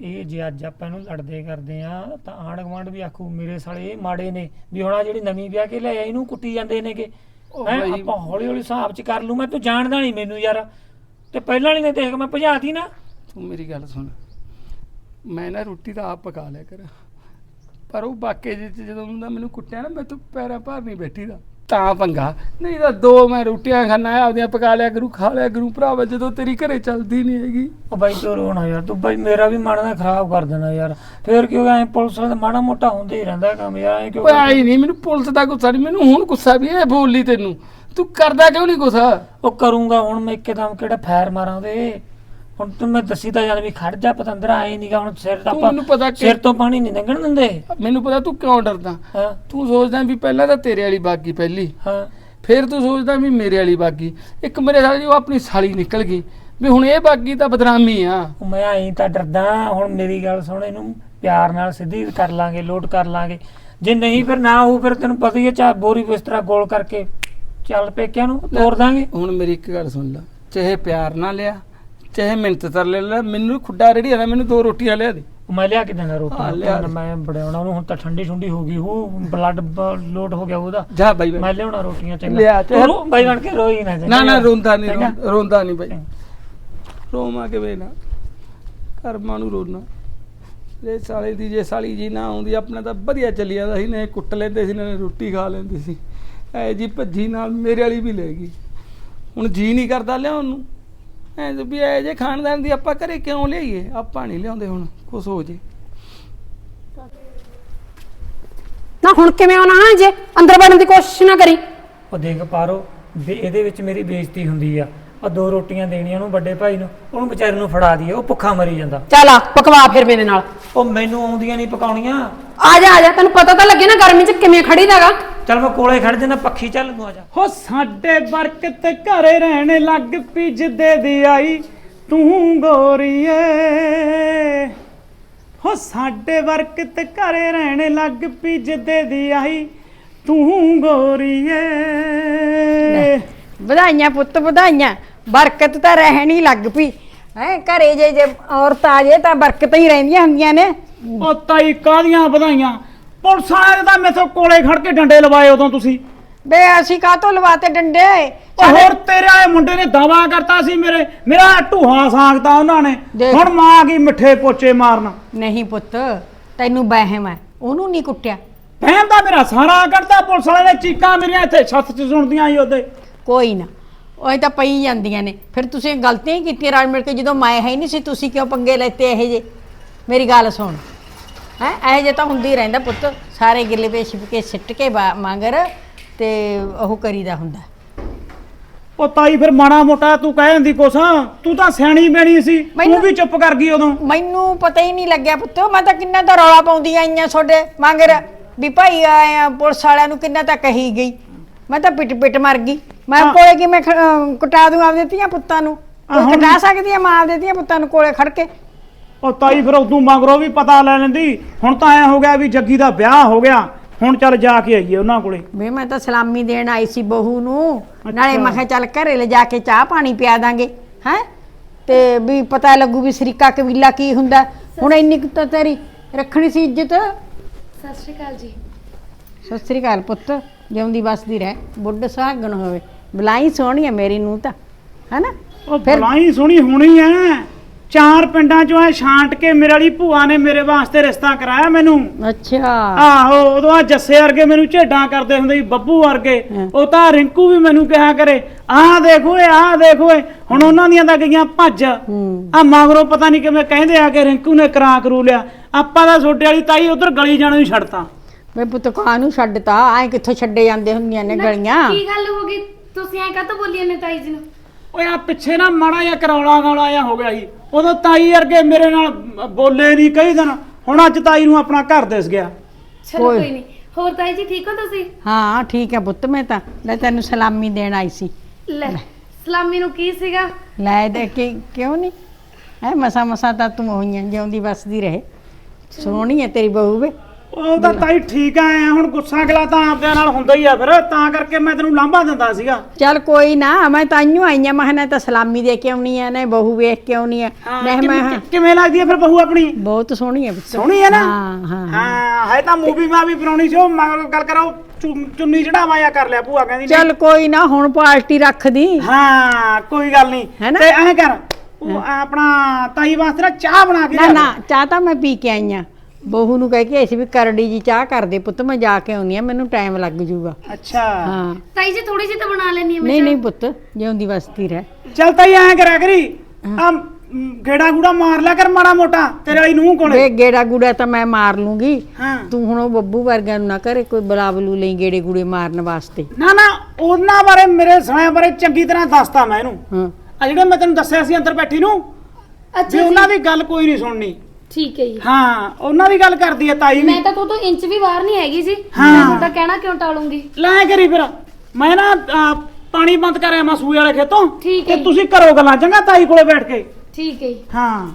S2: ਇਹ ਜੇ ਅੱਜ ਆਪਾਂ ਇਹਨੂੰ ਲੜਦੇ ਕਰਦੇ ਆ ਤਾਂ ਆਂਢ ਗੁਆਂਢ ਵੀ ਆਖੂ ਮੇਰੇ ਸਾਲੇ ਇਹ ਮਾੜੇ ਨੇ ਵੀ ਹੁਣ ਆਹ ਜਿਹੜੀ ਨਵੀਂ ਵਿਆਹ ਕੇ ਲਿਆਇਆ ਇਹਨੂੰ ਕੁੱਟੀ ਜਾਂਦੇ ਨੇਗੇ।
S5: ਓ
S2: ਹੈਂ,
S5: ਬਾਈ।
S2: ਆਪਾਂ ਹੌਲੀ ਹੌਲੀ ਹਿਸਾਬ ਚ ਕਰ ਲੂ ਮੈਂ ਤੂੰ ਜਾਣਦਾ ਨਹੀਂ ਮੈਨੂੰ ਯਾਰ। ਤੇ ਪਹਿਲਾਂ ਵਾਲੀ ਨੇ ਦੇਖ ਮੈਂ ਭਜਾਤੀ ਨਾ।
S5: ਤੂੰ ਮੇਰੀ ਗੱਲ ਸੁਣ। ਮੈਂ ਨਾ ਰੋਟੀ ਤਾਂ ਆਪ ਪਕਾ ਲਿਆ ਕਰ। ਪਰ ਉਹ ਬਾਕੇ ਜਿਹੇ 'ਚ ਜਦੋਂ ਹੁੰਦਾ ਮੈਨੂੰ ਕੁੱਟਿਆ ਨਾ ਮੈਂ ਤੂੰ ਪੈਰਾਂ ਭਾਰ ਨਹੀਂ ਬੈਠੀ ਦਾ ਤਾਂ ਪੰਗਾ। ਨਹੀਂ ਤਾਂ ਦੋ ਮੈਂ ਰੋਟੀਆਂ ਖਾਣਾ ਆਪਦੀਆਂ ਪਕਾ ਲਿਆ ਕਰੂ ਖਾ ਲਿਆ ਕਰੂ। ਭਰਾਵਾ ਜਦੋਂ ਤੇਰੀ ਘਰੇ ਚੱਲਦੀ ਨਹੀਂ ਹੈਗੀ।
S2: ਉਹ ਬਾਈ ਤੂੰ ਰੋਣਾ ਯਾਰ ਤੂੰ ਬਾਈ ਮੇਰਾ ਵੀ ਮਨ ਨਾ ਖਰਾਬ ਕਰ ਦੇਣਾ ਯਾਰ। ਫੇਰ ਕਿਉਂ ਐ ਪੁਲਿਸ ਤਾਂ ਮਾੜਾ ਮੋਟਾ ਹੁੰਦਾ ਹੀ ਰਹਿੰਦਾ ਕੰਮ ਯਾਰ ਐ ਕਿਉਂ
S5: ਓਏ ਆਈ ਨਹੀਂ ਮੈਨੂੰ ਪੁਲਿਸ ਦਾ ਗੁੱਸਾ ਨਹੀਂ ਮੈਨੂੰ ਹੁਣ ਗੁੱਸਾ ਵੀ ਇਹ ਬੋਲੀ ਤੈਨੂੰ। ਤੂੰ ਕਰਦਾ ਕਿਉਂ ਨਹੀਂ ਗੁੱਸਾ?
S2: ਉਹ ਕਰੂੰਗਾ ਹੁਣ ਮੈਂ ਇੱਕਦਮ ਕਿਹੜਾ ਫੈਰ ਮਾਰਾਂ ਉਹਦੇ। ਹੁਣ ਤੂੰ ਮੈਂ ਦੱਸੀ ਤਾਂ ਜਦ ਵੀ ਖੜ ਜਾ ਪਤੰਦਰ ਆਏ ਨਹੀਂਗਾ ਹੁਣ ਸਿਰ ਤਾਂ
S5: ਤੂੰ
S2: ਆਪਾਂ
S5: ਮੈਨੂੰ ਪਤਾ ਕਿ-
S2: ਸਿਰ ਤੋਂ ਪਾਣੀ ਨਹੀਂ ਲੰਘਣ ਦਿੰਦੇ।
S5: ਮੈਨੂੰ ਪਤਾ ਤੂੰ ਕਿਉਂ ਡਰਦਾ?
S2: ਹਾਂ।
S5: ਤੂੰ ਸੋਚਦਾ ਵੀ ਪਹਿਲਾਂ ਤਾਂ ਤੇਰੇ ਵਾਲੀ ਬਾਗੀ ਪਹਿਲੀ।
S2: ਹਾਂ।
S5: ਫਿਰ ਤੂੰ ਸੋਚਦਾ ਵੀ ਮੇਰੇ ਵਾਲੀ ਬਾਗੀ। ਇੱਕ ਮੇਰੇ ਸਾਲੇ ਜੀ ਉਹ ਆਪਣੀ ਸਾਲੀ ਨਿਕਲ ਗਈ। ਵੀ ਹੁਣ ਇਹ ਬਾਗੀ ਤਾਂ ਬਦਨਾਮੀ ਆ।
S2: ਉਹ ਮੈਂ ਆਈ ਤਾਂ ਡਰਦਾ ਹੁਣ ਮੇਰੀ ਗੱਲ ਸੁਣ ਇਹਨੂੰ ਪਿਆਰ ਨਾਲ ਸਿੱਧੀ ਕਰ ਲਾਂਗੇ ਲੋਟ ਕਰ ਲਾਂਗੇ। ਜੇ ਨਹੀਂ ਫਿਰ ਨਾ ਹੋ ਫਿਰ ਤੈਨੂੰ ਪਤਾ ਹੀ ਹੈ ਚਾ ਬੋਰੀ ਬਿਸਤਰਾ ਗੋਲ ਕਰਕੇ ਚੱਲ ਪੇਕਿਆਂ ਨੂੰ ਤੋੜ ਦਾਂਗੇ।
S5: ਹੁਣ ਮੇਰੀ ਇੱਕ ਗੱਲ ਸੁਣ ਲੈ। ਚਾਹੇ ਪਿਆਰ ਨਾ ਲਿਆ ਚਾਹੇ ਮਿੰਤ ਤਰ ਲੈ ਲੈ ਮੈਨੂੰ ਖੁੱਡਾ ਰੇੜੀ ਆ ਮੈਨੂੰ ਦੋ ਰੋਟੀਆਂ ਲਿਆ ਦੇ।
S2: ਮੈਂ ਲਿਆ ਕੇ
S5: ਹਾਂ,
S2: ਰੋਟੀ
S5: ਲਿਆ
S2: ਹੁਣ ਮੈਂ ਬੜਾਉਣਾ ਉਹਨੂੰ ਹੁਣ ਤਾਂ ਠੰਡੀ ਠੰਡੀ ਹੋ ਗਈ ਉਹ ਬਲੱਡ ਲੋਟ ਹੋ ਗਿਆ ਉਹਦਾ।
S5: ਜਾ ਬਾਈ ਬਾਈ।
S2: ਮੈਂ ਲਿਆਉਣਾ ਰੋਟੀਆਂ ਚੰਗਾ।
S5: ਲਿਆ।
S2: ਤੂੰ। ਰੋ- ਬਾਈ ਬਣ ਕੇ ਰੋਈ ਨਾ
S5: ਨਾ ਨਾ। ਰੋਂਦਾ ਨਹੀਂ
S2: ਚੰਗਾ?
S5: ਰੋਂਦਾ- ਰੋਂਦਾ ਨਹੀਂ ਬਾਈ। ਰੋਮਾ ਕਿਵੇਂ ਨਾ। ਕਰਮਾਂ ਨੂੰ ਰੋਣਾ। ਜੇ ਸਾਲੇ ਦੀ ਜੇ ਸਾਲੀ ਜੀ ਨਾ ਆਉਂਦੀ ਆਪਣਾ ਤਾਂ ਵਧੀਆ ਚੱਲੀ ਜਾਂਦਾ ਸੀ ਨੇ ਕੁੱਟ ਲੈਂਦੇ ਸੀ ਨੇ ਰੋਟੀ ਖਾ ਲੈਂਦੇ ਸੀ। ਐ ਜੀ ਭੱਜੀ ਨਾਲ ਮੇਰੇ ਵਾਲੀ ਵੀ ਲੈ ਗਈ। ਹੁਣ ਜੀ ਨਹੀਂ ਕਰਦਾ ਲਿਆਉਣ ਨੂੰ। ਐ ਵੀ ਐ ਜੇ ਖਾਨਦਾਨ ਦੀ ਆਪਾਂ ਘਰੇ ਕਿਉਂ ਲਿਆਈਏ? ਆਪਾਂ ਨਹੀਂ ਲਿਆਉਂਦੇ ਹੁਣ ਕੁਛ ਹੋ ਜੇ।
S3: ਨਾ ਹੁਣ ਕਿਵੇਂ ਆਉਣਾ ਜੇ? ਅੰਦਰ ਵੜਨ ਦੀ ਕੋਸ਼ਿਸ਼ ਨਾ ਕਰੀ।
S2: ਉਹ ਦੇਖ ਪਾਰੋ ਵੀ ਇਹਦੇ ਵਿੱਚ ਮੇਰੀ ਬੇਇੱਜ਼ਤੀ ਹੁੰਦੀ ਆ। ਆ ਦੋ ਰੋਟੀਆਂ ਦੇਣੀਆਂ ਉਹਨੂੰ ਵੱਡੇ ਭਾਈ ਨੂੰ ਉਹਨੂੰ ਵਿਚਾਰੇ ਨੂੰ ਫੜਾ ਦਈਏ ਉਹ ਭੁੱਖਾ ਮਰੀ ਜਾਂਦਾ।
S3: ਚੱਲ ਆ ਪਕਵਾ ਫਿਰ ਮੇਰੇ ਨਾਲ।
S2: ਉਹ ਮੈਨੂੰ ਆਉਂਦੀਆਂ ਨਹੀਂ ਪਕਾਉਣੀਆਂ।
S3: ਆ ਜਾ ਆ ਜਾ ਤੈਨੂੰ ਪਤਾ ਤਾਂ ਲੱਗੇ ਨਾ ਗਰਮੀ 'ਚ ਕਿਵੇਂ ਖੜੀ ਦਾਗਾ
S2: ਚੱਲ ਮੈਂ ਕੋਲੇ ਖੜ ਜਾਂਦਾ ਪੱਖੀ ਚੱਲ ਨੂੰ ਆ ਜਾ।
S7: ਹੋ ਸਾਡੇ ਬਰਕਤ ਘਰੇ ਰਹਿਣ ਲੱਗ ਪਈ ਜਿੱਦੇ ਦੀ ਆਈ ਤੂੰ ਗੋਰੀਏ। ਹੋ ਸਾਡੇ ਬਰਕਤ ਘਰੇ ਰਹਿਣ ਲੱਗ ਪਈ ਜਿੱਦੇ ਦੀ ਆਈ ਤੂੰ ਗੋਰੀਏ।
S1: ਵਧਾਈਆਂ ਪੁੱਤ ਵਧਾਈਆਂ। ਬਰਕਤ ਤਾਂ ਰਹਿਣੀ ਲੱਗ ਪਈ। ਹੈ ਘਰੇ ਜੇ ਜੇ ਔਰਤ ਆ ਜੇ ਤਾਂ ਬਰਕਤਾਂ ਹੀ ਰਹਿੰਦੀਆਂ ਹੁੰਦੀਆਂ ਨੇ।
S7: ਉਹ ਤਾਈ ਕਾਦੀਆਂ ਵਧਾਈਆਂ? ਪੁਲਿਸ ਵਾਲੇ ਤਾਂ ਮੈਥੋਂ ਕੋਲੇ ਖੜ ਕੇ ਡੰਡੇ ਲਵਾਏ ਉਦੋਂ ਤੁਸੀਂ।
S1: ਬੇ ਅਸੀਂ ਕਾਹਤੋਂ ਲਵਾਤੇ ਡੰਡੇ?
S7: ਉਹ ਹੋਰ ਤੇਰੇ ਆਏ ਮੁੰਡੇ ਨੇ ਦਾਵਾ ਕਰਤਾ ਸੀ ਮੇਰੇ। ਮੇਰਾ ਢੂਹਾ ਸਾਂਗਤਾ ਉਹਨਾਂ ਨੇ।
S1: ਦੇਖ।
S7: ਹੁਣ ਮਾਂ ਕੀ ਮਿੱਠੇ ਪੋਚੇ ਮਾਰਨ।
S1: ਨਹੀਂ ਪੁੱਤ ਤੈਨੂੰ ਵਹਿਮ ਹੈ। ਉਹਨੂੰ ਨਹੀਂ ਕੁੱਟਿਆ।
S7: ਫਹਿਮ ਦਾ ਮੇਰਾ ਸਾਰਾ ਕੱਢਤਾ। ਪੁਲਿਸ ਵਾਲੇ ਨੇ ਚੀਕਾਂ ਮੇਰੀਆਂ ਇੱਥੇ ਛੱਤ 'ਚ ਸੁਣਦੀਆਂ ਸੀ ਉਹਦੇ।
S1: ਕੋਈ ਨਾ। ਉਹ ਇਹ ਤਾਂ ਪਈ ਜਾਂਦੀਆਂ ਨੇ। ਫਿਰ ਤੁਸੀਂ ਗਲਤੀਆਂ ਹੀ ਕੀਤੀਆਂ ਰਲ ਮਿਲ ਕੇ। ਜਦੋਂ ਮੈਂ ਹੈ ਹੀ ਨਹੀਂ ਸੀ ਤੁਸੀਂ ਕਿਉਂ ਪੰਗੇ ਲੈਤੇ ਇਹ ਜੇ ਮੇਰੀ ਗੱਲ ਸੁਣ। ਹੈ? ਇਹ ਜੇ ਤਾਂ ਹੁੰਦੀ ਰਹਿੰਦਾ ਪੁੱਤ। ਸਾਰੇ ਗਿੱਲੇ ਪੇਸ਼ ਕੇ ਸਿੱਟ ਕੇ ਬਾ- ਮਗਰ ਤੇ ਉਹ ਕਰੀਦਾ ਹੁੰਦਾ।
S7: ਉਹ ਤਾਈ ਫਿਰ ਮਾੜਾ ਮੋਟਾ ਤੂੰ ਕਹਿ ਜਾਂਦੀ ਕੁਛ। ਤੂੰ ਤਾਂ ਸਿਆਣੀ ਬੈਣੀ ਸੀ। ਤੂੰ
S1: ਮੈਨੂੰ-
S7: ਵੀ ਚੁੱਪ ਕਰ ਗਈ ਉਦੋਂ।
S1: ਮੈਨੂੰ ਪਤਾ ਹੀ ਨਹੀਂ ਲੱਗਿਆ ਪੁੱਤ। ਮੈਂ ਤਾਂ ਕਿੰਨਾ ਤਾਂ ਰੌਲਾ ਪਾਉਂਦੀ ਆਈਆਂ ਤੁਹਾਡੇ ਮਗਰ। ਵੀ ਭਾਈ ਆਇਆ ਪੁਲਿਸ ਵਾਲਿਆਂ ਨੂੰ ਕਿੰਨਾ ਤਾਂ ਕਹੀ ਗਈ। ਮੈਂ ਤਾਂ ਪਿੱਟ ਪਿੱਟ ਮਰ ਗਈ। ਮੈਂ ਕੋਲੇ ਕਿ ਮੈਂ ਕਟਾ ਦੂੰ ਆਪਦੇ ਧੀਆਂ ਪੁੱਤਾਂ ਨੂੰ? ਕੋਈ
S7: ਹੁਣ-
S1: ਕਟਾ ਸਕਦੀ ਆ ਮਾਂ ਆਪਦੇ ਧੀਆਂ ਪੁੱਤਾਂ ਨੂੰ ਕੋਲੇ ਖੜ ਕੇ?
S7: ਉਹ ਤਾਈ ਫਿਰ ਉਦੋਂ ਮਗਰੋਂ ਵੀ ਪਤਾ ਲੈ ਲੈਂਦੀ। ਹੁਣ ਤਾਂ ਐ ਹੋ ਗਿਆ ਵੀ ਜੱਗੀ ਦਾ ਵਿਆਹ ਹੋ ਗਿਆ। ਹੁਣ ਚੱਲ ਜਾ ਕੇ ਆਈਏ ਉਹਨਾਂ ਕੋਲੇ।
S1: ਵੇ ਮੈਂ ਤਾਂ ਸਲਾਮੀ ਦੇਣ ਆਈ ਸੀ ਬਹੂ ਨੂੰ। ਨਾਲੇ ਮੈਂ ਕਿਹਾ ਚੱਲ ਘਰੇ ਲੈ ਜਾ ਕੇ ਚਾਹ ਪਾਣੀ ਪਿਆ ਦਾਂਗੇ ਹੈ? ਤੇ ਵੀ ਪਤਾ ਲੱਗੂ ਵੀ ਸਰੀਕਾ ਕਬੀਲਾ ਕੀ ਹੁੰਦਾ। ਹੁਣ ਇੰਨੀ ਕੁ ਤਾਂ ਤੇਰੀ ਰੱਖਣੀ ਸੀ ਇੱਜ਼ਤ।
S3: ਸਤਿ ਸ਼੍ਰੀ ਅਕਾਲ ਜੀ।
S1: ਸਤਿ ਸ੍ਰੀ ਅਕਾਲ ਪੁੱਤ ਜਿਉਂਦੀ ਵਸਦੀ ਰਹਿ ਬੁੱਢ ਸੁਹਾਗਣ ਹੋਵੇ। ਬਲਾਈ ਸੋਹਣੀ ਹੈ ਮੇਰੀ ਨੂੰ ਤਾਂ ਹੈਨਾ?
S7: ਉਹ
S1: ਫਿਰ-
S7: ਬਲਾਈ ਸੋਹਣੀ ਹੋਣੀ ਐ। ਚਾਰ ਪਿੰਡਾਂ ਚੋਂ ਐ ਛਾਂਟ ਕੇ ਮੇਰੇ ਵਾਲੀ ਭੂਆ ਨੇ ਮੇਰੇ ਵਾਸਤੇ ਰਿਸ਼ਤਾ ਕਰਾਇਆ ਮੈਨੂੰ।
S1: ਅੱਛਾ।
S7: ਆਹੋ ਉਦੋਂ ਆ ਜੱਸੇ ਵਰਗੇ ਮੈਨੂੰ ਝੇਡਾਂ ਕਰਦੇ ਹੁੰਦੇ ਸੀ ਬੱਬੂ ਵਰਗੇ। ਉਹ ਤਾਂ ਰਿੰਕੂ ਵੀ ਮੈਨੂੰ ਕਿਹਾ ਕਰੇ ਆਹ ਦੇਖੋ ਏ ਆਹ ਦੇਖੋ ਏ। ਹੁਣ ਉਹਨਾਂ ਦੀਆਂ ਤਾਂ ਗਈਆਂ ਭੱਜ। ਆ ਮਗਰੋਂ ਪਤਾ ਨਹੀਂ ਕਿਵੇਂ ਕਹਿੰਦੇ ਆ ਕਿ ਰਿੰਕੂ ਨੇ ਕਰਾ ਕਰੂ ਲਿਆ। ਆਪਾਂ ਦਾ ਛੋਟੇ ਵਾਲੀ ਤਾਈ ਉਧਰ ਗਲੀ ਜਾਣੋਂ ਹੀ ਛੱਡਤਾ।
S1: ਮੈਂ ਪੁੱਤ ਕਾਹਨੂੰ ਛੱਡਤਾ? ਐ ਕਿੱਥੋਂ ਛੱਡੇ ਜਾਂਦੇ ਹੁੰਦੀਆਂ ਨੇ ਗਲੀਆਂ?
S3: ਕੀ ਗੱਲ ਹੋ ਗਈ? ਤੁਸੀਂ ਐਂ ਕਾਹਤੋਂ ਬੋਲੀ ਨੇ ਤਾਈ ਜੀ ਨੂੰ?
S7: ਓਏ ਆ ਪਿੱਛੇ ਨਾ ਮਾੜਾ ਜਿਹਾ ਕਰੌਲਾ ਗੌਲਾ ਜਿਹਾ ਹੋ ਗਿਆ ਸੀ। ਉਦੋਂ ਤਾਈ ਵਰਗੇ ਮੇਰੇ ਨਾਲ ਬੋਲੇ ਨਹੀਂ ਕਈ ਦਿਨ। ਹੁਣ ਅੱਜ ਤਾਈ ਨੂੰ ਆਪਣਾ ਘਰ ਦਿਸ ਗਿਆ।
S3: ਚਲੋ
S1: ਕੋਈ-
S3: ਕੋਈ ਨਹੀਂ ਹੋਰ ਤਾਈ ਜੀ ਠੀਕ ਹੋ ਤੁਸੀਂ?
S1: ਹਾਂ ਠੀਕ ਹੈ ਪੁੱਤ ਮੈਂ ਤਾਂ। ਲੈ ਤੈਨੂੰ ਸਲਾਮੀ ਦੇਣ ਆਈ ਸੀ।
S3: ਲੈ ਸਲਾਮੀ ਨੂੰ ਕੀ ਸੀਗਾ?
S1: ਲੈ ਦੇ ਕੇ ਕਿਉਂ ਨਹੀਂ ਹੈ ਮਸਾ ਮਸਾ ਤਾਂ ਤੂੰ ਹੋਈਆਂ ਜਿਉਂਦੀ ਵਸਦੀ ਰਹੇ। ਸੋਹਣੀ ਹੈ ਤੇਰੀ ਬਹੂ ਵੇ।
S7: ਉਹ ਤਾਂ ਤਾਈ ਠੀਕ ਆ ਐ ਹੁਣ ਗੁੱਸਾ ਗਲਾ ਤਾਂ ਆਪਦੇ ਨਾਲ ਹੁੰਦਾ ਹੀ ਆ ਫਿਰ ਤਾਂ ਕਰਕੇ ਮੈਂ ਤੈਨੂੰ ਲਾਂਭਾ ਦਿੰਦਾ ਸੀਗਾ।
S1: ਚੱਲ ਕੋਈ ਨਾ ਮੈਂ ਤਾਂ ਆਈਓ ਆਈਆਂ ਮੈਂ ਕਿਹਾ ਨਾ ਤਾਂ ਸਲਾਮੀ ਦੇ ਕੇ ਆਉਣੀ ਆ ਨਾ ਬਹੂ ਵੇਖ ਕੇ ਆਉਣੀ ਆ। ਨਹੀਂ ਮੈਂ
S7: ਕਿਵੇਂ- ਕਿਵੇਂ ਲੱਗਦੀ ਆ ਫਿਰ ਬਹੂ ਆਪਣੀ?
S1: ਬਹੁਤ ਸੋਹਣੀ ਹੈ
S7: ਸੋਹਣੀ ਹੈ ਨਾ?
S1: ਹਾਂ ਹਾਂ।
S7: ਹਾਂ ਹੈ ਤਾਂ ਮੂਵੀ ਮਾ ਵੀ ਬਣਾਉਣੀ ਸੀ ਉਹ ਮਗਰ ਗੱਲ ਕਰਾਓ ਚੁੰਨੀ ਚੜਾਵਾ ਜਾਂ ਕਰ ਲਿਆ ਭੂਆ ਕਹਿੰਦੀ
S1: ਚੱਲ ਕੋਈ ਨਾ ਹੁਣ ਪਾਰਟੀ ਰੱਖਦੀ।
S7: ਹਾਂ ਕੋਈ ਗੱਲ ਨਹੀਂ।
S1: ਹੈ ਨਾ?
S7: ਤੇ ਐਂ ਕਰ ਉਹ ਆਪਣਾ ਤਾਈ ਵਾਸਤੇ ਨਾ ਚਾਹ ਬਣਾ ਕੇ
S1: ਨਾ
S7: ਲਿਆ
S1: ਨਾ ਚਾਹ ਤਾਂ ਮੈਂ ਪੀ ਕੇ ਆਈ ਆ। ਬਹੂ ਨੂੰ ਕਹਿ ਕੇ ਆਈ ਸੀ ਵੀ ਕਰੜੀ ਜੀ ਚਾਹ ਕਰ ਦੇ ਪੁੱਤ ਮੈਂ ਜਾ ਕੇ ਆਉਣੀ ਆ ਮੈਨੂੰ ਟਾਈਮ ਲੱਗ ਜੂਗਾ
S7: ਅੱਛਾ।
S1: ਹਾਂ।
S3: ਤਾਈ ਜੀ ਥੋੜੀ ਜਿਹੀ ਤਾਂ ਬਣਾ ਲੈਣੀ
S1: ਨਹੀਂ ਨਹੀਂ ਪੁੱਤ ਜਿਉਂਦੀ ਵਸਦੀ ਰਹਿ।
S7: ਚੱਲ ਤਾਈ ਐਂ ਕਰਿਆ ਕਰੀ ਆ ਗੇੜਾ ਗੂੜਾ ਮਾਰ ਲਿਆ ਕਰ ਮਾੜਾ ਮੋਟਾ ਤੇਰੇ ਵਾਲੀ ਨੂੰਹ ਕੋਲੇ।
S1: ਵੇ ਗੇੜਾ ਗੂੜਾ ਤਾਂ ਮੈਂ ਮਾਰ ਲੂੰਗੀ।
S7: ਹਾਂ।
S1: ਤੂੰ ਹੁਣ ਉਹ ਬੱਬੂ ਵਰਗਿਆਂ ਨੂੰ ਨਾ ਕਰੇ ਕੋਈ ਬਲਾਬਲੂ ਲਈ ਗੇੜੇ ਗੂੜੇ ਮਾਰਨ ਵਾਸਤੇ।
S7: ਨਾ ਨਾ ਉਹਨਾਂ ਬਾਰੇ ਮੇਰੇ ਸਮਿਆਂ ਬਾਰੇ ਚੰਗੀ ਤਰ੍ਹਾਂ ਦੱਸਤਾ ਮੈਂ ਇਹਨੂੰ।
S1: ਹਾਂ।
S7: ਆ ਜਿਹੜੇ ਮੈਂ ਤੈਨੂੰ ਦੱਸਿਆ ਸੀ ਅੰਦਰ ਬੈਠੀ ਨੂੰ ਵੀ
S3: ਅੱਛਾ
S7: ਉਹਨਾਂ ਦੀ ਗੱਲ ਕੋਈ ਨਹੀਂ ਸੁਣਨੀ।
S3: ਠੀਕ ਹੈ ਜੀ।
S7: ਹਾਂ ਉਹਨਾਂ ਦੀ ਗੱਲ ਕਰਦੀ ਹੈ ਤਾਈ ਵੀ।
S3: ਮੈਂ ਤਾਂ ਤੋਂ ਤੋਂ ਇੰਚ ਵੀ ਬਾਹਰ ਨਹੀਂ ਹੈਗੀ ਜੀ
S7: ਹਾਂ।
S3: ਮੈਂ ਤੁਹਾਡਾ ਕਹਿਣਾ ਕਿਉਂ ਟਾਲੂੰਗੀ?
S7: ਲੈ ਕਰੀ ਫਿਰ। ਮੈਂ ਨਾ ਆ, ਪਾਣੀ ਬੰਦ ਕਰਿਆ ਮੈਂ ਸੂਏ ਵਾਲੇ ਖੇਤੋਂ।
S3: ਠੀਕ
S7: ਤੇ
S3: ਹੈ ਜੀ।
S7: ਤੁਸੀਂ ਕਰੋ ਗੱਲਾਂ ਚੰਗਾ ਤਾਈ ਕੋਲੇ ਬੈਠ ਕੇ।
S3: ਠੀਕ ਹੈ ਜੀ।
S7: ਹਾਂ।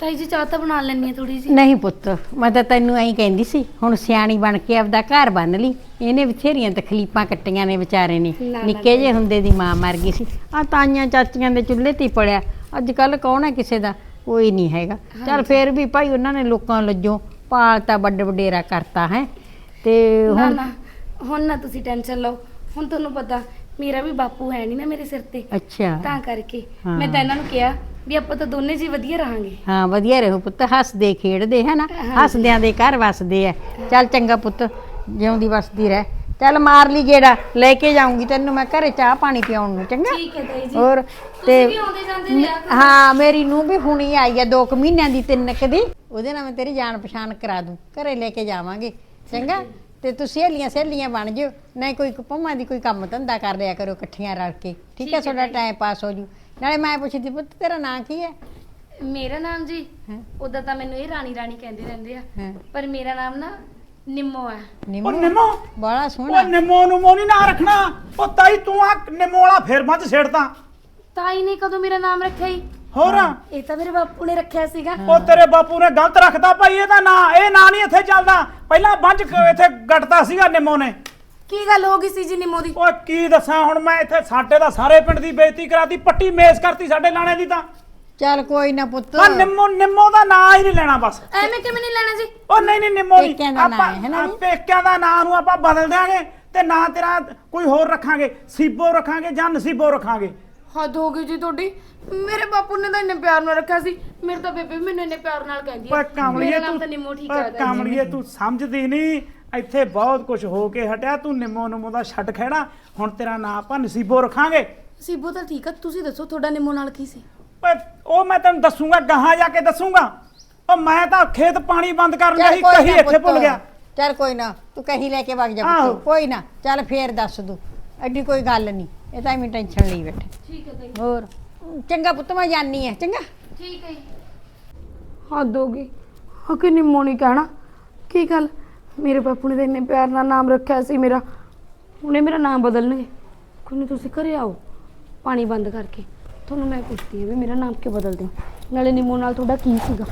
S3: ਤਾਈ ਜੀ ਚਾਹ ਤਾਂ ਬਣਾ ਲੈਣੀ ਹੈ ਥੋੜੀ ਜੀ
S1: ਨਹੀਂ ਪੁੱਤ ਮੈਂ ਤਾਂ ਤੈਨੂੰ ਐਂ ਕਹਿੰਦੀ ਸੀ ਹੁਣ ਸਿਆਣੀ ਬਣ ਕੇ ਆਪਦਾ ਘਰ ਬੰਨ ਲਈ। ਇਹਨੇ ਬਥੇਰੀਆਂ ਤਕਲੀਫਾਂ ਕੱਟੀਆਂ ਨੇ ਵਿਚਾਰੇ ਨੇ।
S3: ਨਾ, ਨਾ,
S1: ਨਿੱਕੇ ਜੇ ਹੁੰਦੇ ਦੀ ਮਾਂ ਮਰ ਗਈ ਸੀ। ਆ ਤਾਈਆਂ ਚਾਚੀਆਂ ਦੇ ਚੁੱਲ੍ਹੇ ਤੇ ਹੀ ਪੜਿਆ। ਅੱਜ ਕੱਲ ਕੌਣ ਹੈ ਕਿਸੇ ਦਾ? ਕੋਈ ਨਹੀਂ ਹੈਗਾ। ਚੱਲ ਫੇਰ ਵੀ ਭਾਈ ਉਹਨਾਂ ਨੇ ਲੋਕਾਂ ਲੱਜੋਂ ਪਾਲਤਾ ਵੱਡ ਵਡੇਰਾ ਕਰਤਾ ਹੈ। ਤੇ
S3: ਨਾ
S1: ਹੁਣ
S3: ਨਾ ਹੁਣ ਨਾ ਤੁਸੀਂ ਟੈਨਸ਼ਨ ਲਓ। ਹੁਣ ਤੁਹਾਨੂੰ ਪਤਾ ਮੇਰਾ ਵੀ ਬਾਪੂ ਹੈ ਨਹੀਂ ਨਾ ਮੇਰੇ ਸਿਰ ਤੇ।
S1: ਅੱਛਾ।
S3: ਤਾਂ ਕਰਕੇ
S1: ਹਾਂ।
S3: ਮੈਂ ਤਾਂ ਇਹਨਾਂ ਨੂੰ ਕਿਹਾ ਵੀ ਆਪਾਂ ਤਾਂ ਦੋਨੇ ਜੀ ਵਧੀਆ ਰਹਾਂਗੇ।
S1: ਹਾਂ ਵਧੀਆ ਰਹੋ ਪੁੱਤ ਹੱਸਦੇ ਖੇਡਦੇ ਹੈ। ਨਾ
S3: ਹਾਂਜੀ।
S1: ਹੱਸਦਿਆਂ ਦੇ ਘਰ ਵਸਦੇ ਆ। ਚੱਲ ਚੰਗਾ ਪੁੱਤ ਜਿਉਂਦੀ ਵਸਦੀ ਰਹਿ। ਚੱਲ ਮਾਰ ਲਈ ਗੇੜਾ ਲੈ ਕੇ ਜਾਊਂਗੀ ਤੈਨੂੰ ਮੈਂ ਘਰੇ ਚਾਹ ਪਾਣੀ ਪਿਆਉਣ ਨੂੰ ਚੰਗਾ?
S3: ਠੀਕ ਹੈ ਤਾਈ ਜੀ।
S1: ਹੋਰ
S3: ਤੁਸੀਂ ਵੀ ਆਉਂਦੇ ਜਾਂਦੇ ਰਿਹਾ ਕਰੋ।
S1: ਹਾਂ ਮੇਰੀ ਨੂੰ ਵੀ ਹੁਣੀ ਆਈ ਆ 2 ਮਹੀਨਿਆਂ ਦੀ ਤਿੰਨ ਕੁ ਦੀ। ਉਹਦੇ ਨਾਲ ਮੈਂ ਤੇਰੀ ਜਾਣ ਪਛਾਣ ਕਰਾ ਦੂੰ। ਘਰੇ ਲੈ ਕੇ ਜਾਵਾਂਗੇ। ਚੰਗਾ? ਤੇ ਤੁਸੀਂ ਸਹੇਲੀਆਂ ਸਹੇਲੀਆਂ ਬਣ ਜਿਓ। ਨਹੀਂ ਕੋਈ ਪੰਮਾਂ ਦੀ ਕੋਈ ਕੰਮ ਧੰਦਾ ਕਰ ਲਿਆ ਕਰੋ ਇਕੱਠੀਆਂ ਰਲ ਕੇ। ਠੀਕ ਹੈ ਤੁਹਾਡਾ ਟਾਈਮ ਪਾਸ ਹੋ ਜੂ। ਨਾਲੇ ਮੈਂ ਪੁੱਛਦੀ ਪੁੱਤ ਤੇਰਾ ਨਾਂ ਕੀ ਹੈ?
S3: ਮੇਰਾ ਨਾਮ ਜੀ
S1: ਹੈਂ?
S3: ਉਦਾਂ ਤਾਂ ਮੈਨੂੰ ਇਹ ਰਾਣੀ ਰਾਣੀ ਕਹਿੰਦੇ ਰਹਿੰਦੇ ਆ।
S1: ਹਾਂ?
S3: ਪਰ ਮੇਰਾ ਨਾਮ ਨਾ ਨਿੰਮੋ ਆ।
S7: ਉਹ
S1: ਨਿੰਮੋ?
S7: ਨਿੰਮੋ
S1: ਬੜਾ
S7: ਉਹ
S1: ਸੋਹਣਾ
S7: ਨਿੰਮੋ ਨੂੰ ਮੋ ਨਹੀਂ ਨਾ ਰੱਖਣਾ। ਉਹ ਤਾਈ ਤੂੰ ਆ ਨਿੰਮੋ ਵਾਲਾ ਫੇਰ ਮੱਝ ਛੇੜਦਾ
S3: ਤਾਈ ਨੇ ਕਦੋਂ ਮੇਰਾ ਨਾਮ ਰੱਖਿਆ ਹੀ
S7: ਹੋਰ?
S3: ਇਹ ਤਾਂ ਮੇਰੇ ਬਾਪੂ ਨੇ ਰੱਖਿਆ ਸੀਗਾ।
S7: ਉਹ ਤੇਰੇ ਬਾਪੂ ਨੇ ਗਲਤ ਰੱਖਦਾ ਭਾਈ ਇਹਦਾ ਨਾਂ ਇਹ ਨਾਂ ਨਹੀਂ ਇੱਥੇ ਚੱਲਦਾ। ਪਹਿਲਾਂ ਬੰਜ ਇੱਥੇ ਗੱਟਦਾ ਸੀਗਾ ਨਿੰਮੋ ਨੇ।
S3: ਕੀ ਗੱਲ ਹੋ ਗਈ ਸੀ ਜੀ ਨਿੰਮੋ ਦੀ?
S7: ਓਏ ਕੀ ਦੱਸਾਂ ਹੁਣ ਮੈਂ ਇੱਥੇ ਸਾਡੇ ਦਾ ਸਾਰੇ ਪਿੰਡ ਦੀ ਬੇਇੱਜ਼ਤੀ ਕਰਾਤੀ ਪੱਟੀ ਮੇਸ ਕਰਤੀ ਸਾਡੇ ਲਾਣੇ ਦੀ ਤਾਂ।
S1: ਚੱਲ ਕੋਈ ਨਾ ਪੁੱਤ।
S7: ਆ ਨਿੰਮੋ ਨਿੰਮੋ ਦਾ ਨਾਂ ਹੀ ਨਹੀਂ ਲੈਣਾ ਬਸ।
S3: ਐਵੇਂ ਕਿਵੇਂ ਨਹੀਂ ਲੈਣਾ ਜੀ?
S7: ਉਹ ਨਹੀਂ ਨਹੀਂ ਨਿੰਮੋ ਨਹੀਂ
S1: ਪੇਕਿਆਂ ਦਾ ਨਾਂ
S7: ਆਪਾਂ
S1: ਹੈ, ਹੈ ਨਾ
S7: ਆ,
S1: ਜੀ?
S7: ਪੇਕਿਆਂ ਦਾ ਨਾਂ ਨੂੰ ਆਪਾਂ ਬਦਲ ਦਿਆਂਗੇ ਤੇ ਨਾਂ ਤੇਰਾ ਕੋਈ ਹੋਰ ਰੱਖਾਂਗੇ। ਸੀਬੋ ਰੱਖਾਂਗੇ ਜਾਂ ਨਸੀਬੋ ਰੱਖਾਂਗੇ।
S3: ਹੱਦ ਹੋ ਗਈ ਜੀ ਤੁਹਾਡੀ। ਮੇਰੇ ਬਾਪੂ ਨੇ ਤਾਂ ਇੰਨੇ ਪਿਆਰ ਨਾਲ ਰੱਖਿਆ ਸੀ। ਮੇਰੇ ਤਾਂ ਬੇਬੇ ਵੀ ਮੈਨੂੰ ਇੰਨੇ ਪਿਆਰ ਨਾਲ ਕਹਿੰਦੀ ਆ।
S7: ਕਾਮਲੀਏ
S3: ਮੇਰਾ ਨਾਮ
S7: ਤੂੰ
S3: ਤਾਂ ਨਿੰਮੋ ਠੀਕ
S7: ਓਏ
S3: ਆ
S7: ਕਾਮਲੀਏ ਤੂੰ ਸਮਝਦੀ ਨਹੀਂ। ਇੱਥੇ ਬਹੁਤ ਕੁਝ ਹੋ ਕੇ ਹਟਿਆ। ਤੂੰ ਨਿੰਮੋ ਨਿੰਮੋ ਦਾ ਛੱਡ ਖਹਿੜਾ। ਹੁਣ ਤੇਰਾ ਨਾਂ ਆਪਾਂ ਨਸੀਬੋ ਰੱਖਾਂਗੇ।
S9: ਸਿਬੂ ਤਾਂ ਠੀਕ ਆ। ਤੁਸੀਂ ਦੱਸੋ ਤੁਹਾਡਾ ਨਿੰਮੋ ਨਾਲ ਕੀ ਸੀ?
S7: ਓਏ ਉਹ ਮੈਂ ਤੈਨੂੰ ਦੱਸੂਗਾ ਗਾਹਾਂ ਜਾ ਕੇ ਦੱਸੂਗਾ। ਉਹ ਮੈਂ ਤਾਂ ਖੇਤ ਪਾਣੀ ਬੰਦ ਕਰਨ
S1: ਚੱਲ
S7: ਗਈ
S1: ਕੋਈ
S7: ਕਹੀ
S1: ਨਾ
S7: ਇੱਥੇ ਭੁੱਲ ਗਿਆ।
S1: ਚੱਲ ਕੋਈ ਨਾ। ਤੂੰ ਕਹੀਂ ਲੈ ਕੇ ਵਗ ਜਾ
S7: ਆਹੋ।
S1: ਪੁੱਤ ਕੋਈ ਨਾ। ਚੱਲ ਫੇਰ ਦੱਸ ਦੂ। ਐਡੀ ਕੋਈ ਗੱਲ ਨਹੀਂ। ਇਹ ਤਾਂ ਐਵੇਂ ਟੈਨਸ਼ਨ ਲਈ ਬੈਠੇ।
S9: ਠੀਕ ਹੈ ਤਾਈ।
S1: ਹੋਰ ਚੰਗਾ ਪੁੱਤ ਮੈਂ ਜਾਨੀ ਹੈ ਚੰਗਾ।
S9: ਠੀਕ ਹੈ
S10: ਹੱਦ ਹੋ ਗਈ। ਹਾਂ ਕਿ ਨਿੰਮੋ ਨਹੀਂ ਕਹਿਣਾ। ਕੀ ਗੱਲ? ਮੇਰੇ ਬਾਪੂ ਨੇ ਤਾਂ ਇੰਨੇ ਪਿਆਰ ਨਾਲ ਨਾਮ ਰੱਖਿਆ ਸੀ ਮੇਰਾ। ਉਹਨੇ ਮੇਰਾ ਨਾਮ ਬਦਲਣਗੇ। ਕੋਈ ਨਹੀਂ ਤੁਸੀਂ ਘਰੇ ਆਓ। ਪਾਣੀ ਬੰਦ ਕਰਕੇ। ਤੁਹਾਨੂੰ ਮੈਂ ਪੁੱਛਦੀ ਹਾਂ ਵੀ ਮੇਰਾ ਨਾਮ ਕਿਉਂ ਬਦਲਦੇ ਹੋ? ਨਾਲੇ ਨਿੰਮੋ ਨਾਲ ਤੁਹਾਡਾ ਕੀ ਸੀਗਾ?